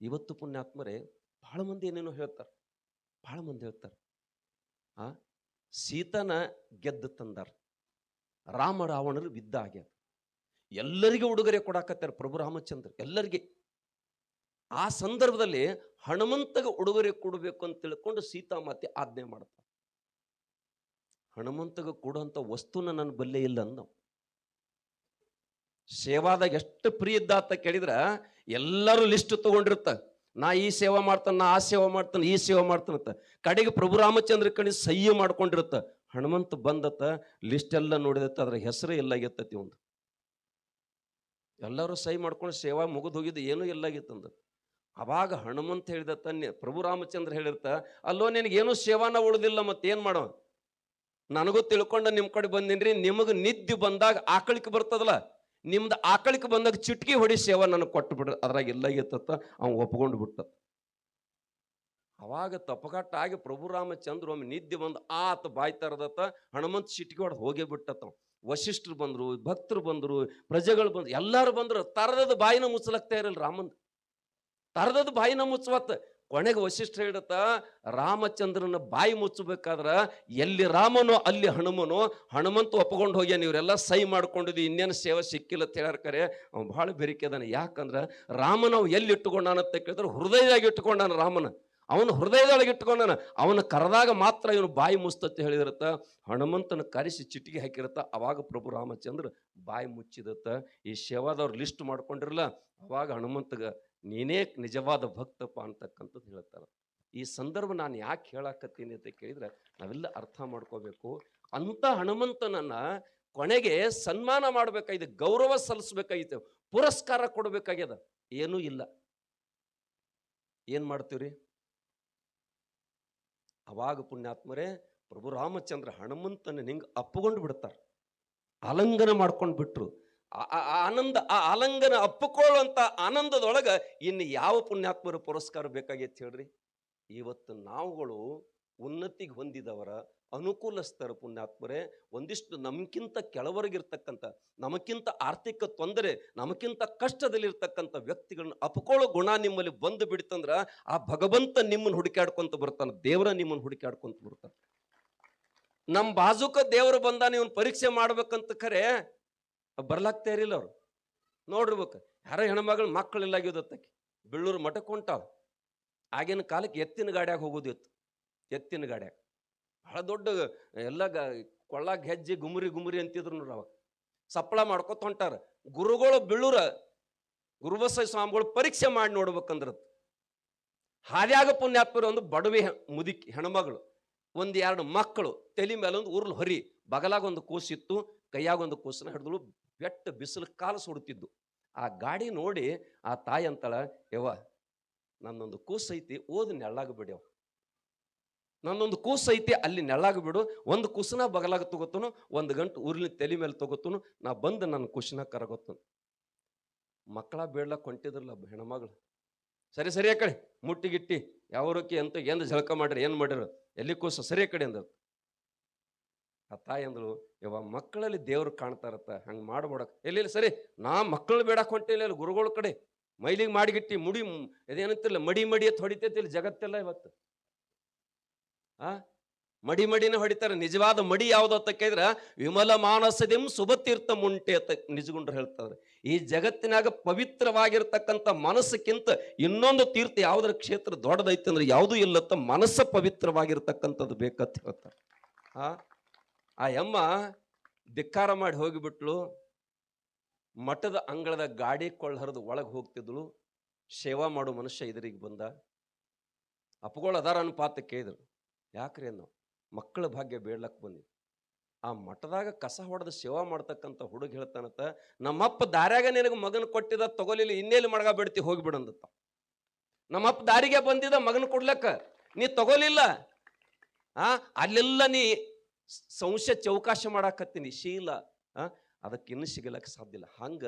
ಇವತ್ತು ಪುಣ್ಯಾತ್ಮರೇ ಬಹಳ ಮಂದಿ ಏನೇನೋ ಹೇಳ್ತಾರೆ. ಬಹಳ ಮಂದಿ ಹೇಳ್ತಾರೆ. ಆ? ಸೀತನ ಗೆದ್ದು ತಂದಾರ. ರಾಮ ರಾವಣರು ಬಿದ್ದ ಹಾಗೆ ಎಲ್ಲರಿಗೆ ಉಡುಗೊರೆ ಕೊಡಾಕತ್ತಾರೆ ಪ್ರಭು ರಾಮಚಂದ್ರ. ಎಲ್ಲರಿಗೆ. ಆ ಸಂದರ್ಭದಲ್ಲಿ ಹನುಮಂತಗ ಉಡುಗೊರೆ ಕೊಡಬೇಕು ಅಂತ ತಿಳ್ಕೊಂಡು ಸೀತಾಮಾತೆ ಆಜ್ಞೆ ಮಾಡ್ತಾರೆ. ಹನುಮಂತಗ ಕೊಡುವಂಥ ವಸ್ತುನ ನನ್ನ ಬಲ್ಲೆ ಇಲ್ಲ ಅಂದ ಸೇವಾದಾಗ ಎಷ್ಟು ಪ್ರೀ ಇದ್ದ ಅಂತ ಕೇಳಿದ್ರೆ ಎಲ್ಲರೂ ಲಿಸ್ಟ್ ತಗೊಂಡಿರ್ತ ನಾ ಈ ಸೇವಾ ಮಾಡ್ತಾನೆ, ನಾ ಆ ಸೇವಾ ಮಾಡ್ತಾನೆ, ಈ ಸೇವಾ ಮಾಡ್ತಾನಂತ ಕಡೆಗೆ ಪ್ರಭು ರಾಮಚಂದ್ರ ಕಣಿ ಸಹ್ಯ ಮಾಡ್ಕೊಂಡಿರುತ್ತ. ಹನುಮಂತ ಬಂದತ್ತ, ಲಿಸ್ಟ್ ಎಲ್ಲ ನೋಡಿದತ್ತ, ಅದ್ರ ಹೆಸರು ಎಲ್ಲಾಗಿತ್ತತಿ ಒಂದು ಎಲ್ಲರೂ ಸಹಿ ಮಾಡ್ಕೊಂಡು ಸೇವಾ ಮುಗಿದು ಹೋಗಿದ್ದು ಏನೂ ಎಲ್ಲಾಗಿತ್ತಂದ ಅವಾಗ ಹನುಮಂತ ಹೇಳಿದ ಪ್ರಭು ರಾಮಚಂದ್ರ ಹೇಳಿರ್ತ ಅಲ್ಲೋ ನಿನಗೇನು ಸೇವಾನ ಉಳಿದಿಲ್ಲ ಮತ್ತೇನು ಮಾಡೋ? ನನಗೂ ತಿಳ್ಕೊಂಡು ನಿಮ್ಮ ಕಡೆ ಬಂದಿನ್ರಿ, ನಿಮಗೆ ನಿದ್ದೆ ಬಂದಾಗ ಆಕಳಿಕೆ ಬರ್ತದಲ್ಲ? ನಿಮ್ದು ಆಕಳಿಕೆ ಬಂದಾಗ ಚಿಟ್ಕಿ ಹೊಡಿ ಸೇವ ನನಗೆ ಕೊಟ್ಟು ಬಿಡ ಅದ್ರಾಗ ಎಲ್ಲಾಗಿತ್ತ ಅವ್ನು ಒಪ್ಕೊಂಡು ಬಿಟ್ಟ ಅವಾಗ ತಪ್ಪಕಟ್ಟಾಗಿ ಪ್ರಭು ರಾಮಚಂದ್ರ ಒಮ್ಮೆ ನಿದ್ದೆ ಬಂದು ಆತ ಬಾಯ್ ತರದತ್ತ ಹನುಮಂತ ಚಿಟ್ಕಿ ಹೊಡೆದು ಹೋಗೇ ಬಿಟ್ಟತ್ತ ವಶಿಷ್ಠರು ಬಂದರು, ಭಕ್ತರು ಬಂದರು, ಪ್ರಜೆಗಳು ಬಂದ್ರು ಎಲ್ಲಾರು ಬಂದರು, ತರದದ ಬಾಯಿನ ಮುಚ್ಚಲಾಗ್ತಾ ಇರಲ್ಲ ರಾಮನ್. ತರದದ ಬಾಯಿನ ಮುಚ್ಚವತ್ತ. ಕೊನೆಗೆ ವಶಿಷ್ಠ ಹೇಳತ್ತ ರಾಮಚಂದ್ರನ ಬಾಯಿ ಮುಚ್ಚಬೇಕಾದ್ರ ಎಲ್ಲಿ ರಾಮನೋ ಅಲ್ಲಿ ಹನುಮನು, ಹನುಮಂತ ಒಪ್ಕೊಂಡು ಹೋಗ್ಯಾನ, ಇವರೆಲ್ಲ ಸೈ ಮಾಡ್ಕೊಂಡಿದ್ವಿ ಇನ್ನೇನು ಸೇವೆ ಸಿಕ್ಕಿಲ್ಲ ಅಂತ ಹೇಳ್ಯಾರ ಕರೆ. ಅವ್ನು ಭಾಳ ಬೆರಿಕೆ ಅದಾನೆ. ಯಾಕಂದ್ರೆ ರಾಮನ ಅವ್ ಎಲ್ಲಿ ಇಟ್ಟುಕೊಂಡಾನ ಅಂತ ಕೇಳಿದ್ರೆ ಹೃದಯದಾಗ ಇಟ್ಟುಕೊಂಡಾನ ರಾಮನ. ಅವನು ಹೃದಯದೊಳಗೆ ಇಟ್ಕೊಂಡಾನ. ಅವನು ಕರೆದಾಗ ಮಾತ್ರ ಇವನು ಬಾಯಿ ಮುಸ್ತತ್ತೆ ಹೇಳಿದಿರತ್ತ. ಹನುಮಂತನ ಕರೆಸಿ ಚಿಟಿಗೆ ಹಾಕಿರತ್ತ. ಅವಾಗ ಪ್ರಭು ರಾಮಚಂದ್ರ ಬಾಯಿ ಮುಚ್ಚಿದತ್ತ. ಈ ಸೇವಾದವ್ರು ಲಿಸ್ಟ್ ಮಾಡ್ಕೊಂಡಿರಲ್ಲ, ಅವಾಗ ಹನುಮಂತಗ ನೀನೇ ನಿಜವಾದ ಭಕ್ತಪ್ಪ ಅಂತಕ್ಕಂಥದ್ದು ಹೇಳ್ತಾರೆ. ಈ ಸಂದರ್ಭ ನಾನು ಯಾಕೆ ಹೇಳಾಕತ್ತೀನಿ ಅಂತ ಕೇಳಿದ್ರೆ, ನಾವೆಲ್ಲ ಅರ್ಥ ಮಾಡ್ಕೋಬೇಕು. ಅಂತ ಹನುಮಂತನನ್ನ ಕೊನೆಗೆ ಸನ್ಮಾನ ಮಾಡ್ಬೇಕಾಗಿದೆ, ಗೌರವ ಸಲ್ಲಿಸ್ಬೇಕಾಗಿತ್ತು ಪುರಸ್ಕಾರ ಕೊಡ್ಬೇಕಾಗ್ಯದ. ಏನೂ ಇಲ್ಲ. ಏನ್ ಮಾಡ್ತೀವ್ರಿ? ಅವಾಗ ಪುಣ್ಯಾತ್ಮರೇ, ಪ್ರಭು ರಾಮಚಂದ್ರ ಹನುಮಂತನ ಹಿಂಗ್ ಅಪ್ಪಗೊಂಡು ಬಿಡ್ತಾರೆ. ಆಲಂಗನ ಮಾಡ್ಕೊಂಡು ಬಿಟ್ರು. ಆನಂದ, ಆ ಆಲಂಗನ ಅಪ್ಪಿಕೊಳ್ಳುವಂತ ಆನಂದದೊಳಗೆ ಇನ್ನು ಯಾವ ಪುಣ್ಯಾತ್ಮರ ಪುರಸ್ಕಾರ ಬೇಕಾಗೈತೆ ಹೇಳ್ರಿ? ಇವತ್ತು ನಾವುಗಳು ಉನ್ನತಿಗೆ ಹೊಂದಿದವರ ಅನುಕೂಲಸ್ಥರ ಪುಣ್ಯಾತ್ಮರೇ, ಒಂದಿಷ್ಟು ನಮ್ಗಿಂತ ಕೆಳವರೆಗಿರ್ತಕ್ಕಂಥ, ನಮಕ್ಕಿಂತ ಆರ್ಥಿಕ ತೊಂದರೆ, ನಮಕ್ಕಿಂತ ಕಷ್ಟದಲ್ಲಿರ್ತಕ್ಕಂಥ ವ್ಯಕ್ತಿಗಳನ್ನ ಅಪ್ಕೊಳ್ಳೋ ಗುಣ ನಿಮ್ಮಲ್ಲಿ ಬಂದು ಬಿಡ್ತಂದ್ರೆ ಆ ಭಗವಂತ ನಿಮ್ಮನ್ನು ಹುಡುಕಾಡ್ಕೊಂತ ಬರ್ತಾನೆ, ದೇವರ ನಿಮ್ಮನ್ನು ಹುಡುಕಾಡ್ಕೊಂತ ಬರ್ತಾನ. ನಮ್ಮ ಬಾಜುಕ ದೇವರು ಬಂದ ನೀವು ಪರೀಕ್ಷೆ ಮಾಡ್ಬೇಕಂತ ಖರೆ ಬರ್ಲಾಗ್ತಾ ಇರಲಿಲ್ಲ ಅವ್ರು. ನೋಡಿರ್ಬೇಕು. ಯಾರೋ ಹೆಣ್ಮಗಳು ಮಕ್ಕಳಿಲ್ಲ ಆಗ್ಯೋದತ್ತಕ್ಕೆ ಬೆಳ್ಳೂರು ಮಠಕ್ಕೆ ಹೊಂಟಾವ. ಆಗಿನ ಕಾಲಕ್ಕೆ ಎತ್ತಿನ ಗಾಡ್ಯಾಗ ಹೋಗೋದಿತ್ತು. ಎತ್ತಿನ ಗಾಡ್ಯಾಗ. ಬಹಳ ದೊಡ್ಡ, ಎಲ್ಲ ಗ, ಕೊಳ್ಳಾಗ ಹೆಜ್ಜೆ ಗುಮರಿ ಗುಮರಿ ಅಂತಿದ್ರು ನೋಡ್ರಿ ಅವಾಗ. ಸಪ್ಪಳ ಮಾಡ್ಕೊತ ಹೊಂಟಾರ. ಗುರುಗಳು ಬೆಳ್ಳೂರ ಗುರುಬಸ ಸ್ವಾಮಿಗಳು ಪರೀಕ್ಷೆ ಮಾಡಿ ನೋಡ್ಬೇಕಂದ್ರದ್ದು ಹಾದ್ಯಾಗ ಪುಣ್ಯಾತ್ಮರು ಒಂದು ಬಡವಿ ಮುದುಕಿ, ಹೆಣ್ಮಗಳು, ಒಂದು ಎರಡು ಮಕ್ಕಳು, ತಲೆ ಮೇಲೆ ಒಂದು ಉರುಳು ಹೊರಿ, ಬಗಲಾಗ ಒಂದು ಕೂಸಿತ್ತು, ಕೈಯಾಗ ಒಂದು ಕೂಸನ್ನ ಹಿಡಿದಳು ಬೆಟ್ಟ ಬಿಸಿಲು ಕಾಲು ಸುಡುತ್ತಿದ್ದು. ಆ ಗಾಡಿ ನೋಡಿ ಆ ತಾಯಿ ಅಂತಳ, ಯವ್ವ, ನನ್ನೊಂದು ಕೂಸು ಐತಿ ಓದ್ ನೆಳ್ಳಾಗ ಬಿಡ್ಯವ ನನ್ನೊಂದು ಕೂಸು ಐತಿ ಅಲ್ಲಿ ನೆಳ್ಳಾಗ ಬಿಡು. ಒಂದು ಕುಸನ ಬಗಲಾಗ ತಗೋತನು, ಒಂದು ಗಂಟು ಊರಿನ ತಲೆ ಮೇಲೆ ತಗೋತನು, ನಾ ಬಂದು ನನ್ನ ಕುಶನ ಕರಗೋತನು. ಮಕ್ಕಳ ಬೇಡ್ಲಕ್ ಹೊಂಟಿದ್ರಲ್ಲ ಹೆಣ್ಮಗಳು. ಸರಿ ಸರಿ ಆ ಕಡೆ ಮುಟ್ಟಿಗಿಟ್ಟಿ ಯಾವರಕ್ಕೆ ಅಂತ ಎಂದು ಜಳಕ ಮಾಡ್ರಿ, ಏನು ಮಾಡಿರು? ಎಲ್ಲಿ ಕೂಸ? ಸರಿ ಕಡೆ ಅಂದ ಆ ತಾಯಿ ಅಂದಳು ಯವ್ವ, ಮಕ್ಕಳಲ್ಲಿ ದೇವ್ರು ಕಾಣ್ತಾರತ್ತ, ಹಂಗೆ ಮಾಡ್ಬೋಡಕ್ ಎಲ್ಲಿ ಸರಿ, ನಾ ಮಕ್ಕಳು ಬೇಡಕ್ ಹೊಂಟಿಲ್ಲ ಇಲ್ಲಿ ಗುರುಗಳ ಕಡೆ. ಮೈಲಿಗೆ ಮಾಡಿಗಿಟ್ಟಿ, ಮುಡಿ ಇದೇನಂತಿಲ್ಲ, ಮಡಿ ಮಡಿ ಹೊಡಿತೈತಿ ಇಲ್ಲಿ ಜಗತ್ತೆಲ್ಲ ಇವತ್ತು. ಆ? ಮಡಿ, ಮಡಿನ ಹೊಡಿತಾರೆ. ನಿಜವಾದ ಮಡಿ ಯಾವ್ದು ಅಂತ ಕೇಳಿದ್ರೆ, ವಿಮಲ ಮಾನಸದಿಂ ಸುಭತೀರ್ಥ ಮುಂಟೆ ಅಂತ ನಿಜಗುಂಡ್ರು ಹೇಳ್ತಾರೆ. ಈ ಜಗತ್ತಿನಾಗ ಪವಿತ್ರವಾಗಿರ್ತಕ್ಕಂಥ ಮನಸ್ಸಕ್ಕಿಂತ ಇನ್ನೊಂದು ತೀರ್ಥ ಯಾವ್ದ್ರ ಕ್ಷೇತ್ರ ದೊಡ್ಡದೈತೆ ಅಂದ್ರೆ ಯಾವುದೂ ಇಲ್ಲತ್ತ ಮನಸ್ಸ ಪವಿತ್ರವಾಗಿರ್ತಕ್ಕಂಥದ್ದು ಬೇಕಂತ ಹೇಳ್ತಾರೆ. ಆ? ಆ ಯಮ್ಮ ಧಿಕ್ಕಾರ ಮಾಡಿ ಹೋಗಿಬಿಟ್ಲು. ಮಠದ ಅಂಗಳದ ಗಾಡಿ ಕೊಳ್ಳ ಹರಿದು ಒಳಗೆ ಹೋಗ್ತಿದ್ಳು ಸೇವಾ ಮಾಡೋ ಮನುಷ್ಯ ಇದರಿಗೆ ಬಂದ. ಅಪ್ಪಗಳು ಅದಾರ ಅನುಪಾತ ಕೇಳಿದ್ರು. ಯಾಕ್ರಿ ಅನ್ನೋ ಮಕ್ಕಳ ಭಾಗ್ಯ ಬೇಡ್ಲಕ್ ಬಂದಿ ಆ ಮಠದಾಗ ಕಸ ಹೊಡೆದು ಸೇವಾ ಮಾಡ್ತಕ್ಕಂಥ ಹುಡುಗ ಹೇಳ್ತಾನಂತ, ನಮ್ಮಪ್ಪ ದಾರ್ಯಾಗ ನಿನಗೆ ಮಗನ ಕೊಟ್ಟಿದ ತಗೊಲಿಲ್ಲ ಇನ್ನೇಲಿ ಮಡಗ ಬಿಡ್ತಿ ಹೋಗಿಬಿಡಂದತ್ತ ನಮ್ಮಪ್ಪ ದಾರಿಗೆ ಬಂದಿದ ಮಗನ ಕೊಡ್ಲಕ್ಕ, ನೀ ತಗೊಲಿಲ್ಲ. ಆ, ಅಲ್ಲೆಲ್ಲ ನೀ ಸಂಶಯ ಚೌಕಾಶ ಮಾಡಾಕತ್ತೀನಿ. ಶೀಲ ಅದಕ್ಕಿನ್ನು ಸಿಗಲಕ್ಕೆ ಸಾಧ್ಯ ಇಲ್ಲ. ಹಂಗ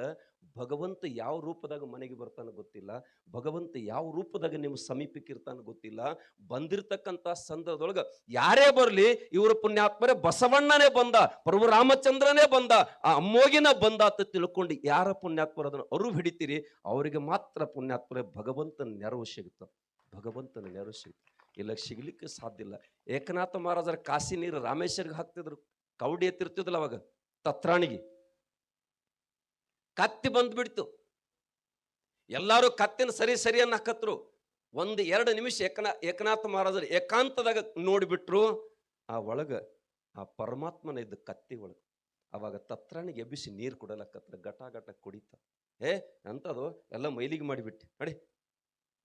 ಭಗವಂತ ಯಾವ ರೂಪದಾಗ ಮನೆಗೆ ಬರ್ತಾನ ಗೊತ್ತಿಲ್ಲ. ಭಗವಂತ ಯಾವ ರೂಪದಾಗ ನಿಮ್ಮ ಸಮೀಪಕ್ಕೆ ಇರ್ತಾನ ಗೊತ್ತಿಲ್ಲ. ಬಂದಿರತಕ್ಕಂಥ ಸಂದರ್ಭದೊಳಗೆ ಯಾರೇ ಬರಲಿ, ಇವರ ಪುಣ್ಯಾತ್ಮರೇ ಬಸವಣ್ಣನೇ ಬಂದ, ಪ್ರಭು ರಾಮಚಂದ್ರನೇ ಬಂದ, ಆ ಅಮ್ಮೋಗಿನ ಬಂದ ಅಂತ ತಿಳ್ಕೊಂಡು ಯಾರ ಪುಣ್ಯಾತ್ಮರ ಅದನ್ನು ಅರು ಹಿಡಿತೀರಿ, ಅವರಿಗೆ ಮಾತ್ರ ಪುಣ್ಯಾತ್ಮರೇ ಭಗವಂತನ ನೆರವು ಸಿಗುತ್ತ. ಭಗವಂತನ ನೆರವು ಸಿಗುತ್ತೆ. ಇಲ್ಲ ಸಿಗ್ಲಿಕ್ಕೆ ಸಾಧ್ಯ ಇಲ್ಲ. ಏಕನಾಥ ಮಹಾರಾಜರ ಕಾಸಿ ನೀರು ರಾಮೇಶ್ವರಿಗೆ ಹಾಕ್ತಿದ್ರು. ಕೌಡಿ ಎತ್ತಿರ್ತಿದ್ಲ ಅವಾಗ, ತತ್ರಾಣಿಗೆ. ಕತ್ತಿ ಬಂದ್ಬಿಡ್ತು. ಎಲ್ಲಾರು ಕತ್ತಿನ ಸರಿ ಸರಿ ಅನ್ನ ಹಾಕತ್ರು. ಒಂದು ಎರಡು ನಿಮಿಷ ಏಕನಾ, ಏಕನಾಥ ಮಹಾರಾಜರು ಏಕಾಂತದಾಗ ನೋಡಿಬಿಟ್ರು. ಆ ಒಳಗ ಆ ಪರಮಾತ್ಮನ ಇದ್ದ ಕತ್ತಿ ಒಳಗ ಅವಾಗ ತತ್ರಾಣಿಗೆ ಎಬ್ಬಿಸಿ ನೀರು ಕೊಡಲಕ್ಕತ್ರ ಘಟ ಘಟ ಕುಡಿತ. ಏ ಅಂತದು ಎಲ್ಲ ಮೈಲಿಗೆ ಮಾಡಿಬಿಟ್ಟು. ನೋಡಿ.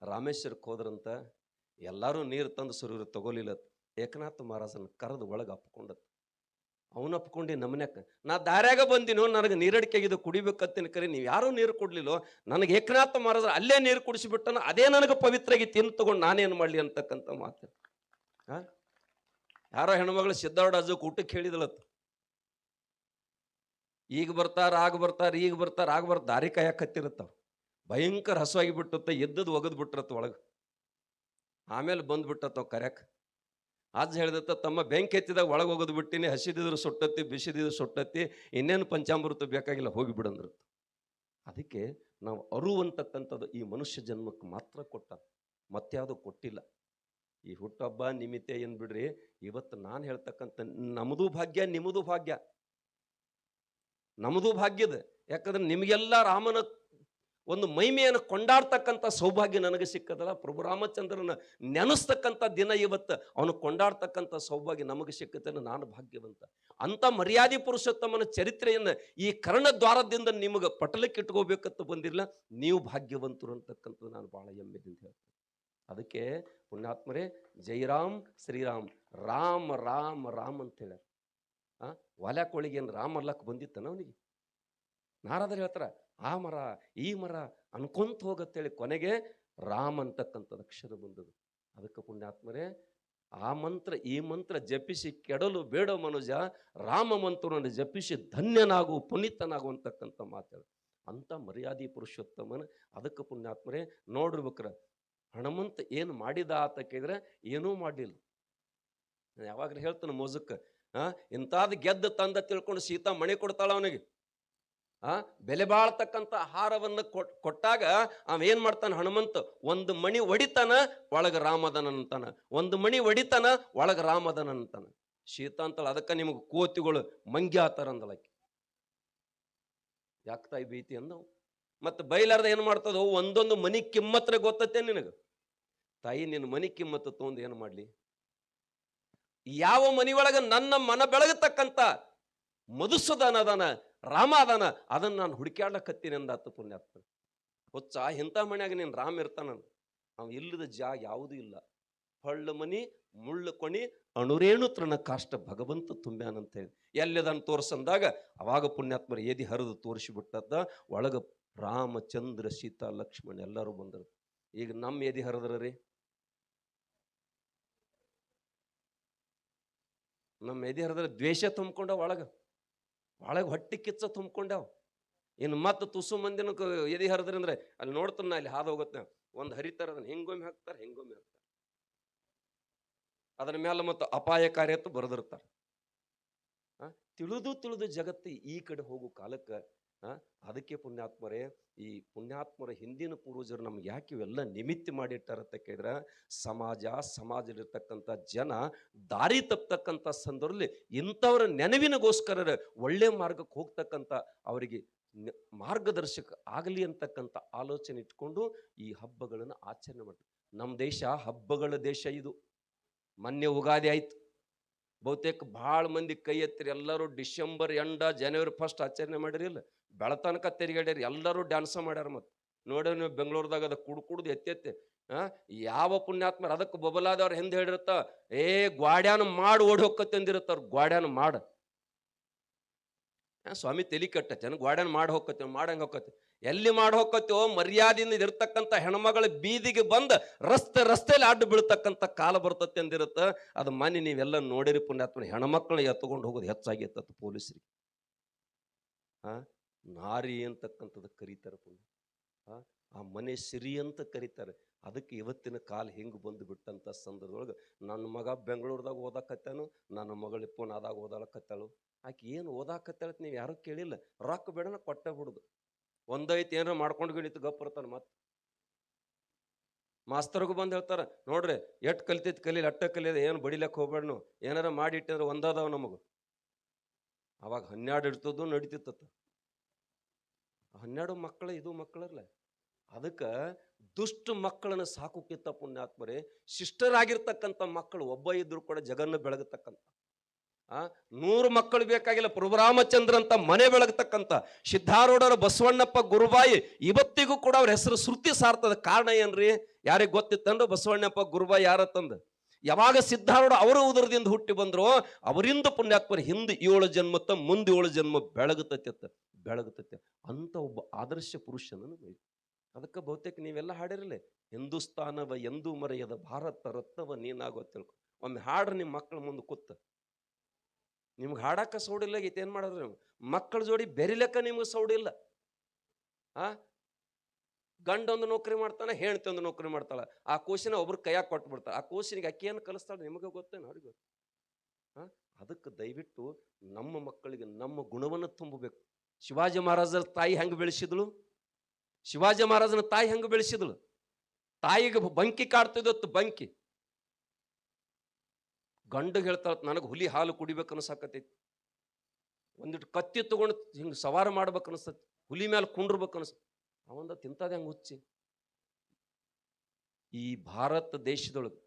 ರಾಮೇಶ್ವರಕ್ಕೆ ಹೋದ್ರಂತ ಎಲ್ಲರೂ ನೀರು ತಂದು ಸುರಿರು ತಗೋಲಿಲ್ಲ ಏಕನಾಥ ಮಹಾರಾಜನ ಕರೆದು ಒಳಗೆ ಅಪ್ಕೊಂಡತ್. ಅವನು ಅಪ್ಕೊಂಡು ನಮ್ಮನ್ಯಾಕ ನಾ ದಾರ್ಯಾಗ ಬಂದಿನೋ, ನನಗೆ ನೀರಡಿಕೆಗಿದು ಕುಡಿಬೇಕತ್ತಿನ ಕರೆ, ನೀವು ಯಾರೂ ನೀರು ಕೊಡ್ಲಿಲ್ಲೋ, ನನಗೆ ಏಕನಾಥ ಮಹಾರಾಜ ಅಲ್ಲೇ ನೀರು ಕುಡಿಸಿಬಿಟ್ಟನ, ಅದೇ ನನಗೆ ಪವಿತ್ರಾಗಿ ತಿಂದು ತಗೊಂಡು ನಾನೇನು ಮಾಡಲಿ ಅಂತಕ್ಕಂಥ ಮಾತು. ಹಾ ಯಾರೋ ಹೆಣ್ಮಗಳು ಸಿದ್ಧಾರ್ಡಜಕ್ಕೆ ಊಟಕ್ಕೆ ಹೇಳಿದಳತ್ತು ಈಗ ಬರ್ತಾರ, ಆಗ ಬರ್ತಾರ, ಈಗ ಬರ್ತಾರ, ಆಗ ಬರ್ತಾರ, ದಾರಿ ಕಾಯಕತ್ತಿರತ್ತವ ಭಯಂಕರ ಹಸುವಾಗಿ ಬಿಟ್ಟುತ್ತೆ ಎದ್ದದ್ ಒಗದ್ ಬಿಟ್ಟಿರತ್ತ ಒಳಗೆ. ಆಮೇಲೆ ಬಂದ್ಬಿಟ್ಟತ್ತವ ಕರ್ಯಾಕ. ಅಜ್ಜ ಹೇಳ್ದತ್ತ, ತಮ್ಮ ಬೆಂಕಿ ಎತ್ತಿದಾಗ ಒಳಗೆ ಹೋಗೋದು ಬಿಟ್ಟಿನಿ, ಹಸಿದಿದ್ರು ಸುಟ್ಟತ್ತಿ, ಬಿಸಿದಿದ್ರು ಸುಟ್ಟತ್ತಿ, ಇನ್ನೇನು ಪಂಚಾಮೃತ ಬೇಕಾಗಿಲ್ಲ, ಹೋಗಿ ಬಿಡಂದ್ರು. ಅದಕ್ಕೆ ನಾವು ಅರುವಂತಕ್ಕಂಥದ್ದು ಈ ಮನುಷ್ಯ ಜನ್ಮಕ್ಕೆ ಮಾತ್ರ ಕೊಟ್ಟ, ಮತ್ಯಾವುದು ಕೊಟ್ಟಿಲ್ಲ. ಈ ಹುಟ್ಟಹಬ್ಬ ನಿಮಿತ್ತೆ ಏನು ಬಿಡ್ರಿ, ಇವತ್ತು ನಾನು ಹೇಳ್ತಕ್ಕಂಥ ನಮ್ಮದು ಭಾಗ್ಯ ನಿಮ್ಮದು ಭಾಗ್ಯ. ನಮ್ಮದು ಭಾಗ್ಯದ. ಯಾಕಂದ್ರೆ ನಿಮಗೆಲ್ಲ ರಾಮನ ಒಂದು ಮಹಿಮೆಯನ್ನು ಕೊಂಡಾಡ್ತಕ್ಕಂಥ ಸೌಭಾಗ್ಯ ನನಗೆ ಸಿಕ್ಕದಲ್ಲ. ಪ್ರಭು ರಾಮಚಂದ್ರನ ನೆನೆಸ್ತಕ್ಕಂಥ ದಿನ ಇವತ್ತು. ಅವನು ಕೊಂಡಾಡ್ತಕ್ಕಂಥ ಸೌಭಾಗ್ಯ ನಮಗೆ ಸಿಕ್ಕತ್ತಲ್ಲ ನಾನು ಭಾಗ್ಯವಂತ. ಅಂಥ ಮರ್ಯಾದೆ ಪುರುಷೋತ್ತಮನ ಚರಿತ್ರೆಯನ್ನು ಈ ಕರ್ಣದ್ವಾರದಿಂದ ನಿಮಗೆ ಪಟಲಕ್ಕೆ ಇಟ್ಕೋಬೇಕಂತ ಬಂದಿಲ್ಲ. ನೀವು ಭಾಗ್ಯವಂತರು ಅಂತಕ್ಕಂಥದ್ದು ನಾನು ಭಾಳ ಹೆಮ್ಮೆದಿಂದ ಹೇಳ್ತೇನೆ. ಅದಕ್ಕೆ ಪುಣ್ಯಾತ್ಮರೇ ಜೈರಾಮ್ ಶ್ರೀರಾಮ್ ರಾಮ. ರಾಮ, ರಾಮ್ ಅಂತ ಹೇಳ್ಯಾರ. ಆ? ವಾಲ್ಯಾಕೋಳಿಗೆ ಏನು ರಾಮ ಅಲ್ಲಕ್ಕೆ ಬಂದಿತ್ತನ ಅವನಿಗೆ? ನಾರಾದ್ರೆ ಹೇಳ್ತಾರ ಆ ಮರ, ಈ ಮರ ಅನ್ಕೊಂತ ಹೋಗತ್ತೇಳಿ ಕೊನೆಗೆ ರಾಮ್ ಅಂತಕ್ಕಂಥದ್ದು ಅಕ್ಷರ ಬಂದದು ಅದಕ್ಕೆ ಪುಣ್ಯಾತ್ಮರೇ, ಆ ಮಂತ್ರ, ಈ ಮಂತ್ರ ಜಪಿಸಿ ಕೆಡಲು ಬೇಡ ಮನುಜ ರಾಮ ಮಂತ್ರವನ್ನು ಜಪಿಸಿ ಧನ್ಯನಾಗು, ಪುನೀತನಾಗು ಅಂತಕ್ಕಂಥ ಮಾತಾಡ ಅಂತ ಮರ್ಯಾದಿ ಪುರುಷೋತ್ತಮನ ಅದಕ್ಕೆ ಪುಣ್ಯಾತ್ಮರೇ ನೋಡಿರ್ಬೇಕ್ರ ಹಣಮಂತ ಏನು ಮಾಡಿದ ಆತ ಕೇಳಿದ್ರೆ ಏನೂ ಮಾಡಲಿಲ್ಲ. ಯಾವಾಗ್ಲೂ ಹೇಳ್ತಾನೆ ಮೋಜಕ್ಕೆ ಹಾಂ ಇಂಥದ್ದು ಗೆದ್ದ ತಂದ ತಿಳ್ಕೊಂಡು ಸೀತಾ ಮಣಿ ಕೊಡ್ತಾಳ ಅವನಿಗೆ. ಆ, ಬೆಲೆ ಬಾಳ್ತಕ್ಕಂಥ ಆಹಾರವನ್ನು ಕೊಟ್, ಕೊಟ್ಟಾಗ ಅವ ಏನ್ ಮಾಡ್ತಾನ ಹನುಮಂತ, ಒಂದು ಮಣಿ ಒಡಿತಾನ, ಒಳಗ ರಾಮದನ ಅಂತಾನ. ಒಂದು ಮಣಿ ಒಡಿತಾನ, ಒಳಗ ರಾಮದನ ಅಂತಾನ. ಶೀತ ಅಂತಳ ಅದಕ್ಕೆ ನಿಮಗೆ ಕೋತಿಗಳು ಮಂಗ್ಯಾತಾರ ಅಂದಳಕ್ಕೆ ಯಾಕೆ ತಾಯಿ ಭೀತಿ ಅಂದವು. ಮತ್ತೆ ಬೈಲಾರ್ದ ಏನ್ ಮಾಡ್ತದೋ, ಒಂದೊಂದು ಮನಿ ಕಿಮ್ಮತ್ರ ಗೊತ್ತತೆ ನಿನಗೆ. ತಾಯಿ ನಿನ್ನ ಮನಿ ಕಿಮ್ಮತ್ತು ತೊಂದು ಏನು ಮಾಡ್ಲಿ? ಯಾವ ಮನಿಯೊಳಗ ನನ್ನ ಮನ ಬೆಳಗತಕ್ಕಂಥ ಮಧುಸದನದನ ರಾಮ ಅದಾನ, ಅದನ್ನ ನಾನು ಹುಡುಕ್ಯಾಡ್ಲಕತ್ತೀನಿ ಅಂದಾತು ಪುಣ್ಯಾತ್ಮ. ಹುಚ್ಚ, ಇಂಥ ಮನ್ಯಾಗ ನೀನು ರಾಮ ಇರ್ತಾನ ಅವ ಇಲ್ಲದ ಜಾಗ ಯಾವುದೂ ಇಲ್ಲ. ಹೊಳ್ಳ ಮನಿ, ಮುಳ್ಳು ಕೊಣಿ, ಅಣುರೇಣು ತೃಣ ಕಾಷ್ಟ ಭಗವಂತ ತುಂಬ್ಯಾನಂತ ಹೇಳಿ. ಎಲ್ಲದನ್ನು ತೋರ್ಸಂದಾಗ, ಅವಾಗ ಪುಣ್ಯಾತ್ಮರು ಏದಿ ಹರಿದು ತೋರಿಸಿಬಿಟ್ಟದ್ದ, ಒಳಗ ರಾಮಚಂದ್ರ, ಸೀತಾ, ಲಕ್ಷ್ಮಣ ಎಲ್ಲರೂ ಬಂದರು. ಈಗ ನಮ್ಮ ಎದಿ ಹರಿದ್ರ ರೀ? ನಮ್ಮ ಎದಿ ಹರಿದ್ರೆ ದ್ವೇಷ ತುಂಬಿಕೊಂಡ ಒಳಗ. ಒಳಗೆ ಹೊಟ್ಟಿ ಕಿಚ್ಚ ತುಂಬಿಕೊಂಡೆವು. ಇನ್ನು ಮತ್ತೆ ತುಸು ಮಂದಿನ ಎದಿ ಹರಿದ್ರೆ ಅಂದ್ರೆ ಅಲ್ಲಿ ನೋಡ್ತಾನ ಅಲ್ಲಿ ಹಾದು ಹೋಗುತ್ತೆ ಒಂದು ಹರಿತಾರ ಅದನ್ನ ಹೆಂಗೊಮ್ಮೆ ಹಾಕ್ತಾರೆ ಹೆಂಗೊಮ್ಮೆ ಹಾಕ್ತಾರೆ. ಅದರ ಮೇಲೆ ಮತ್ತು ಅಪಾಯಕಾರಿ ಅಂತ ಬರೆದಿರ್ತಾರೆ. ತಿಳಿದು ತಿಳಿದು ಜಗತ್ತು ಈ ಕಡೆ ಹೋಗೋ ಕಾಲಕ್ಕೆ ಅದಕ್ಕೆ ಪುಣ್ಯಾತ್ಮರೇ, ಈ ಪುಣ್ಯಾತ್ಮರ ಹಿಂದಿನ ಪೂರ್ವಜರು ನಮ್ಗೆ ಯಾಕೆ ಇವೆಲ್ಲ ನಿಮಿತ್ತ ಮಾಡಿಟ್ಟಾರ ಅಂತ ಕೇಳಿದ್ರೆ, ಸಮಾಜ, ಸಮಾಜದಲ್ಲಿರ್ತಕ್ಕಂಥ ಜನ, ದಾರಿ ತಪ್ಪತಕ್ಕಂಥ ಸಂದರ್ಭದಲ್ಲಿ ಇಂಥವ್ರ ನೆನವಿನಗೋಸ್ಕರ ಒಳ್ಳೆ ಮಾರ್ಗಕ್ಕೆ ಹೋಗ್ತಕ್ಕಂಥ ಅವರಿಗೆ ಮಾರ್ಗದರ್ಶಕ ಆಗಲಿ ಅಂತಕ್ಕಂಥ ಆಲೋಚನೆ ಇಟ್ಕೊಂಡು ಈ ಹಬ್ಬಗಳನ್ನು ಆಚರಣೆ ಮಾಡಿ ನಮ್ಮ ದೇಶ ಹಬ್ಬಗಳ ದೇಶ ಇದು. ಮೊನ್ನೆ ಉಗಾದಿ ಆಯ್ತು. ಬಹುತೇಕ ಭಾಳ ಮಂದಿ ಕೈ ಎತ್ತಿರಿ ಎಲ್ಲರೂ ಡಿಸೆಂಬರ್ ಎಂಡ, ಜನವರಿ ಫಸ್ಟ್ ಆಚರಣೆ ಮಾಡಿರಿಲ್ಲ ಬೆಳತನಕ ತಿರುಗಾಡ್ಯಾರ, ಎಲ್ಲರೂ ಡ್ಯಾನ್ಸ ಮಾಡ್ಯಾರ ಮತ್ತೆ. ನೋಡಿ ನೀವು ಬೆಂಗಳೂರದಾಗ ಅದು ಕುಡ್ ಕುಡ್ದು ಎತ್ತೆತ್ತೆ ಯಾವ ಪುಣ್ಯಾತ್ಮರ ಅದಕ್ಕೆ ಬಬಲಾದವ್ರು ಹಿಂದೆ ಹೇಳಿರುತ್ತ, ಏ ಗ್ವಾಡ್ಯಾನ ಮಾಡಿ ಓಡಿ ಹೋಗ್ಕತ್ತೆ ಅವ್ರು ಗ್ವಾಡ್ಯಾನ ಮಾಡ. ಸ್ವಾಮಿ ತಲಿ ಚೆನ್ನ ಗ್ವಾಡ್ಯಾನ ಮಾಡಿ ಹೋಗ್ಕತ್ತೆ ಮಾಡಂಗೆ ಹೋಗ್ಕತ್ತೆ. ಎಲ್ಲಿ ಮಾಡಿ ಹೋಗ್ಕತ್ತೋ ಮರ್ಯಾದೆಯಿಂದ ಇರ್ತಕ್ಕಂಥ ಹೆಣ್ಮಗಳ ಬೀದಿಗೆ ಬಂದು ರಸ್ತೆ ರಸ್ತೆಯಲ್ಲಿ ಅಡ್ಡು ಬೀಳ್ತಕ್ಕಂಥ ಕಾಲ ಬರ್ತತ್ತೆ ಅಂದಿರುತ್ತ, ಅದು ಮನೆ ನೀವೆಲ್ಲ ನೋಡಿರಿ ಪುಣ್ಯಾತ್ಮ ಹೆಣ್ಮಕ್ಳನ್ನ ಎತ್ಕೊಂಡು ಹೋಗೋದು ಹೆಚ್ಚಾಗಿತ್ತತ್ತು ಪೊಲೀಸರಿಗೆ. ಆ? ನಾರಿ ಅಂತಕ್ಕಂಥದ್ದು ಕರೀತಾರೆ ಆ ಮನೆ ಸಿರಿ ಅಂತ ಕರೀತಾರೆ. ಅದಕ್ಕೆ ಇವತ್ತಿನ ಕಾಲ ಹಿಂಗೆ ಬಂದು ಬಿಟ್ಟಂಥ ಸಂದರ್ಭದೊಳಗೆ ನನ್ನ ಮಗ ಬೆಂಗಳೂರದಾಗ ಓದಾಕತ್ತಾನು, ನನ್ನ ಮಗಳು ಪುನಾದಾಗ ಓದಾಳಕತ್ತಾಳು ಆಕೆ ಏನು ಓದಾಕತ್ತಾಳ ನೀವು ಯಾರೂ ಕೇಳಿಲ್ಲ. ರೊಕ್ಕ ಬೇಡನ ಕೊಟ್ಟೆ ಬಿಡುದು. ಒಂದೈತಿ ಏನಾರ ಮಾಡ್ಕೊಂಡು ಗಿಳಿತು ಗಪ್ಪ ಮತ್ತೆ ಮಾಸ್ತರ್ಗೂ ಬಂದು ಹೇಳ್ತಾರೆ, ನೋಡ್ರಿ, ಎಟ್ ಕಲಿತೈತಿ ಕಲೀಲಿ, ಅಟ್ಟ ಕಲಿಯೋದು ಏನು ಬಡಿಲಕ್ಕೆ ಹೋಗ್ಬೇಡ ಏನಾರ ಏನಾರ ಮಾಡಿಟ್ಟಿದ್ರೆ ಒಂದಾದವ ನಮಗೆ. ಅವಾಗ ಹನ್ನೆರಡು ಇಡ್ತದ್ದು ನಡೀತಿತ್ತ ಹನ್ನೆರಡು ಮಕ್ಕಳು ಇದು ಮಕ್ಕಳಲ್ಲ ಅದಕ್ಕೆ ದುಷ್ಟ ಮಕ್ಕಳನ್ನ ಸಾಕುಕ್ಕಿತ್ತ ಪುಣ್ಯಾತ್ಮರೇ ಶಿಷ್ಟರಾಗಿರ್ತಕ್ಕಂಥ ಮಕ್ಕಳು, ಒಬ್ಬ ಇದ್ರು ಕೂಡ ಜಗನ್ನ ಬೆಳಗತಕ್ಕಂಥ. ಆ, ನೂರು ಮಕ್ಕಳು ಬೇಕಾಗಿಲ್ಲ. ಪ್ರಭುರಾಮಚಂದ್ರ ಅಂತ ಮನೆ ಬೆಳಗತಕ್ಕಂಥ. ಸಿದ್ಧಾರೂಢರ ಬಸವಣ್ಣಪ್ಪ ಗುರುಬಾಯಿ, ಇವತ್ತಿಗೂ ಕೂಡ ಅವ್ರ ಹೆಸರು ಶ್ರುತಿ ಸಾರ್ತದ ಕಾರಣ ಏನ್ರಿ? ಯಾರಿಗೆ ಗೊತ್ತಿತ್ತಂದ್ರೆ ಬಸವಣ್ಣಪ್ಪ ಗುರುಬಾಯಿ ಯಾರತ್ತಂದ ಯಾವಾಗ ಸಿದ್ಧಾರೂಢ ಅವರ ಉದರದಿಂದ ಹುಟ್ಟಿ ಬಂದ್ರು ಅವರಿಂದ ಪುಣ್ಯಾತ್ಮನ ಹಿಂದೆ ಏಳು ಜನ್ಮತ್ತ ಮುಂದೆ ಏಳು ಜನ್ಮ ಬೆಳಗುತ್ತತ್ತ ಬೆಳಗುತ್ತತ್ತೆ ಅಂತ ಒಬ್ಬ ಆದರ್ಶ ಪುರುಷನನ್ನು ಬೇಕು ಅದಕ್ಕೆ ಬಹುತೇಕ ನೀವೆಲ್ಲ ಹಾಡಿರಲಿ, ಹಿಂದೂಸ್ತಾನವ ಎಂದೂ ಮರೆಯದ ಭಾರತ ರತ್ನವ ನೀನಾಗೋ ತಿಳ್ಕೊ. ಒಮ್ಮೆ ಹಾಡ್ರಿ ನಿಮ್ಮ ಮಕ್ಕಳ ಮುಂದೆ ಕೂತ. ನಿಮ್ಗೆ ಹಾಡಕ್ಕೆ ಸೌಡಿಲ್ಲ ಗೀತೆ ಮಾಡೋದ್ರಿ ನೀವು? ಮಕ್ಕಳ ಜೋಡಿ ಬೆರಿಲಕ್ಕ ನಿಮ್ಗೆ ಸೌಡಿಲ್ಲ. ಆ? ಗಂಡ ಒಂದು ನೌಕರಿ ಮಾಡ್ತಾನೆ ಹೆಣ್ತಿ ಒಂದು ನೌಕರಿ ಮಾಡ್ತಾಳೆ. ಆ ಕೋಶಿನ ಒಬ್ರು ಕೈಯಾಗ ಕೊಟ್ಟು ಬಿಡ್ತಾಳೆ ಆ ಕೋಶಿನಿಗೆ ಅಕ್ಕಿ ಏನು ಕಲಿಸ್ತಾಳೆ ನಿಮಗೆ ಗೊತ್ತೇನು? ಅವ್ರಿಗೆ ಗೊತ್ತು. ಅದಕ್ಕೆ ದಯವಿಟ್ಟು ನಮ್ಮ ಮಕ್ಕಳಿಗೆ ನಮ್ಮ ಗುಣವನ್ನು ತುಂಬಬೇಕು. ಶಿವಾಜಿ ಮಹಾರಾಜರ ತಾಯಿ ಹೆಂಗೆ ಬೆಳೆಸಿದ್ಳು? ಶಿವಾಜಿ ಮಹಾರಾಜನ ತಾಯಿ ಹೆಂಗೆ ಬೆಳೆಸಿದ್ಳು? ತಾಯಿಗೆ ಬಂಕಿ ಕಾಡ್ತಿದ್ದತ್ತು ಬಂಕಿ. ಗಂಡು ಹೇಳ್ತಾಳೆ, ನನಗೆ ಹುಲಿ ಹಾಲು ಕುಡಿಬೇಕು ಅನ್ಸಾಕತೈತಿ ಒಂದಿಟ್ಟು ಕತ್ತಿ ತಗೊಂಡು ಹಿಂಗೆ ಸವಾರ ಮಾಡ್ಬೇಕು ಅನಿಸ್ತತಿ ಹುಲಿ ಮೇಲೆ ಕುಂಡ್ರಬೇಕು ಅನ್ಸ ಅವಂದ ತಿಂತದೆ ಹೆಂಗೆ ಹುಚ್ಚಿ? ಈ ಭಾರತ ದೇಶದೊಳಗೆ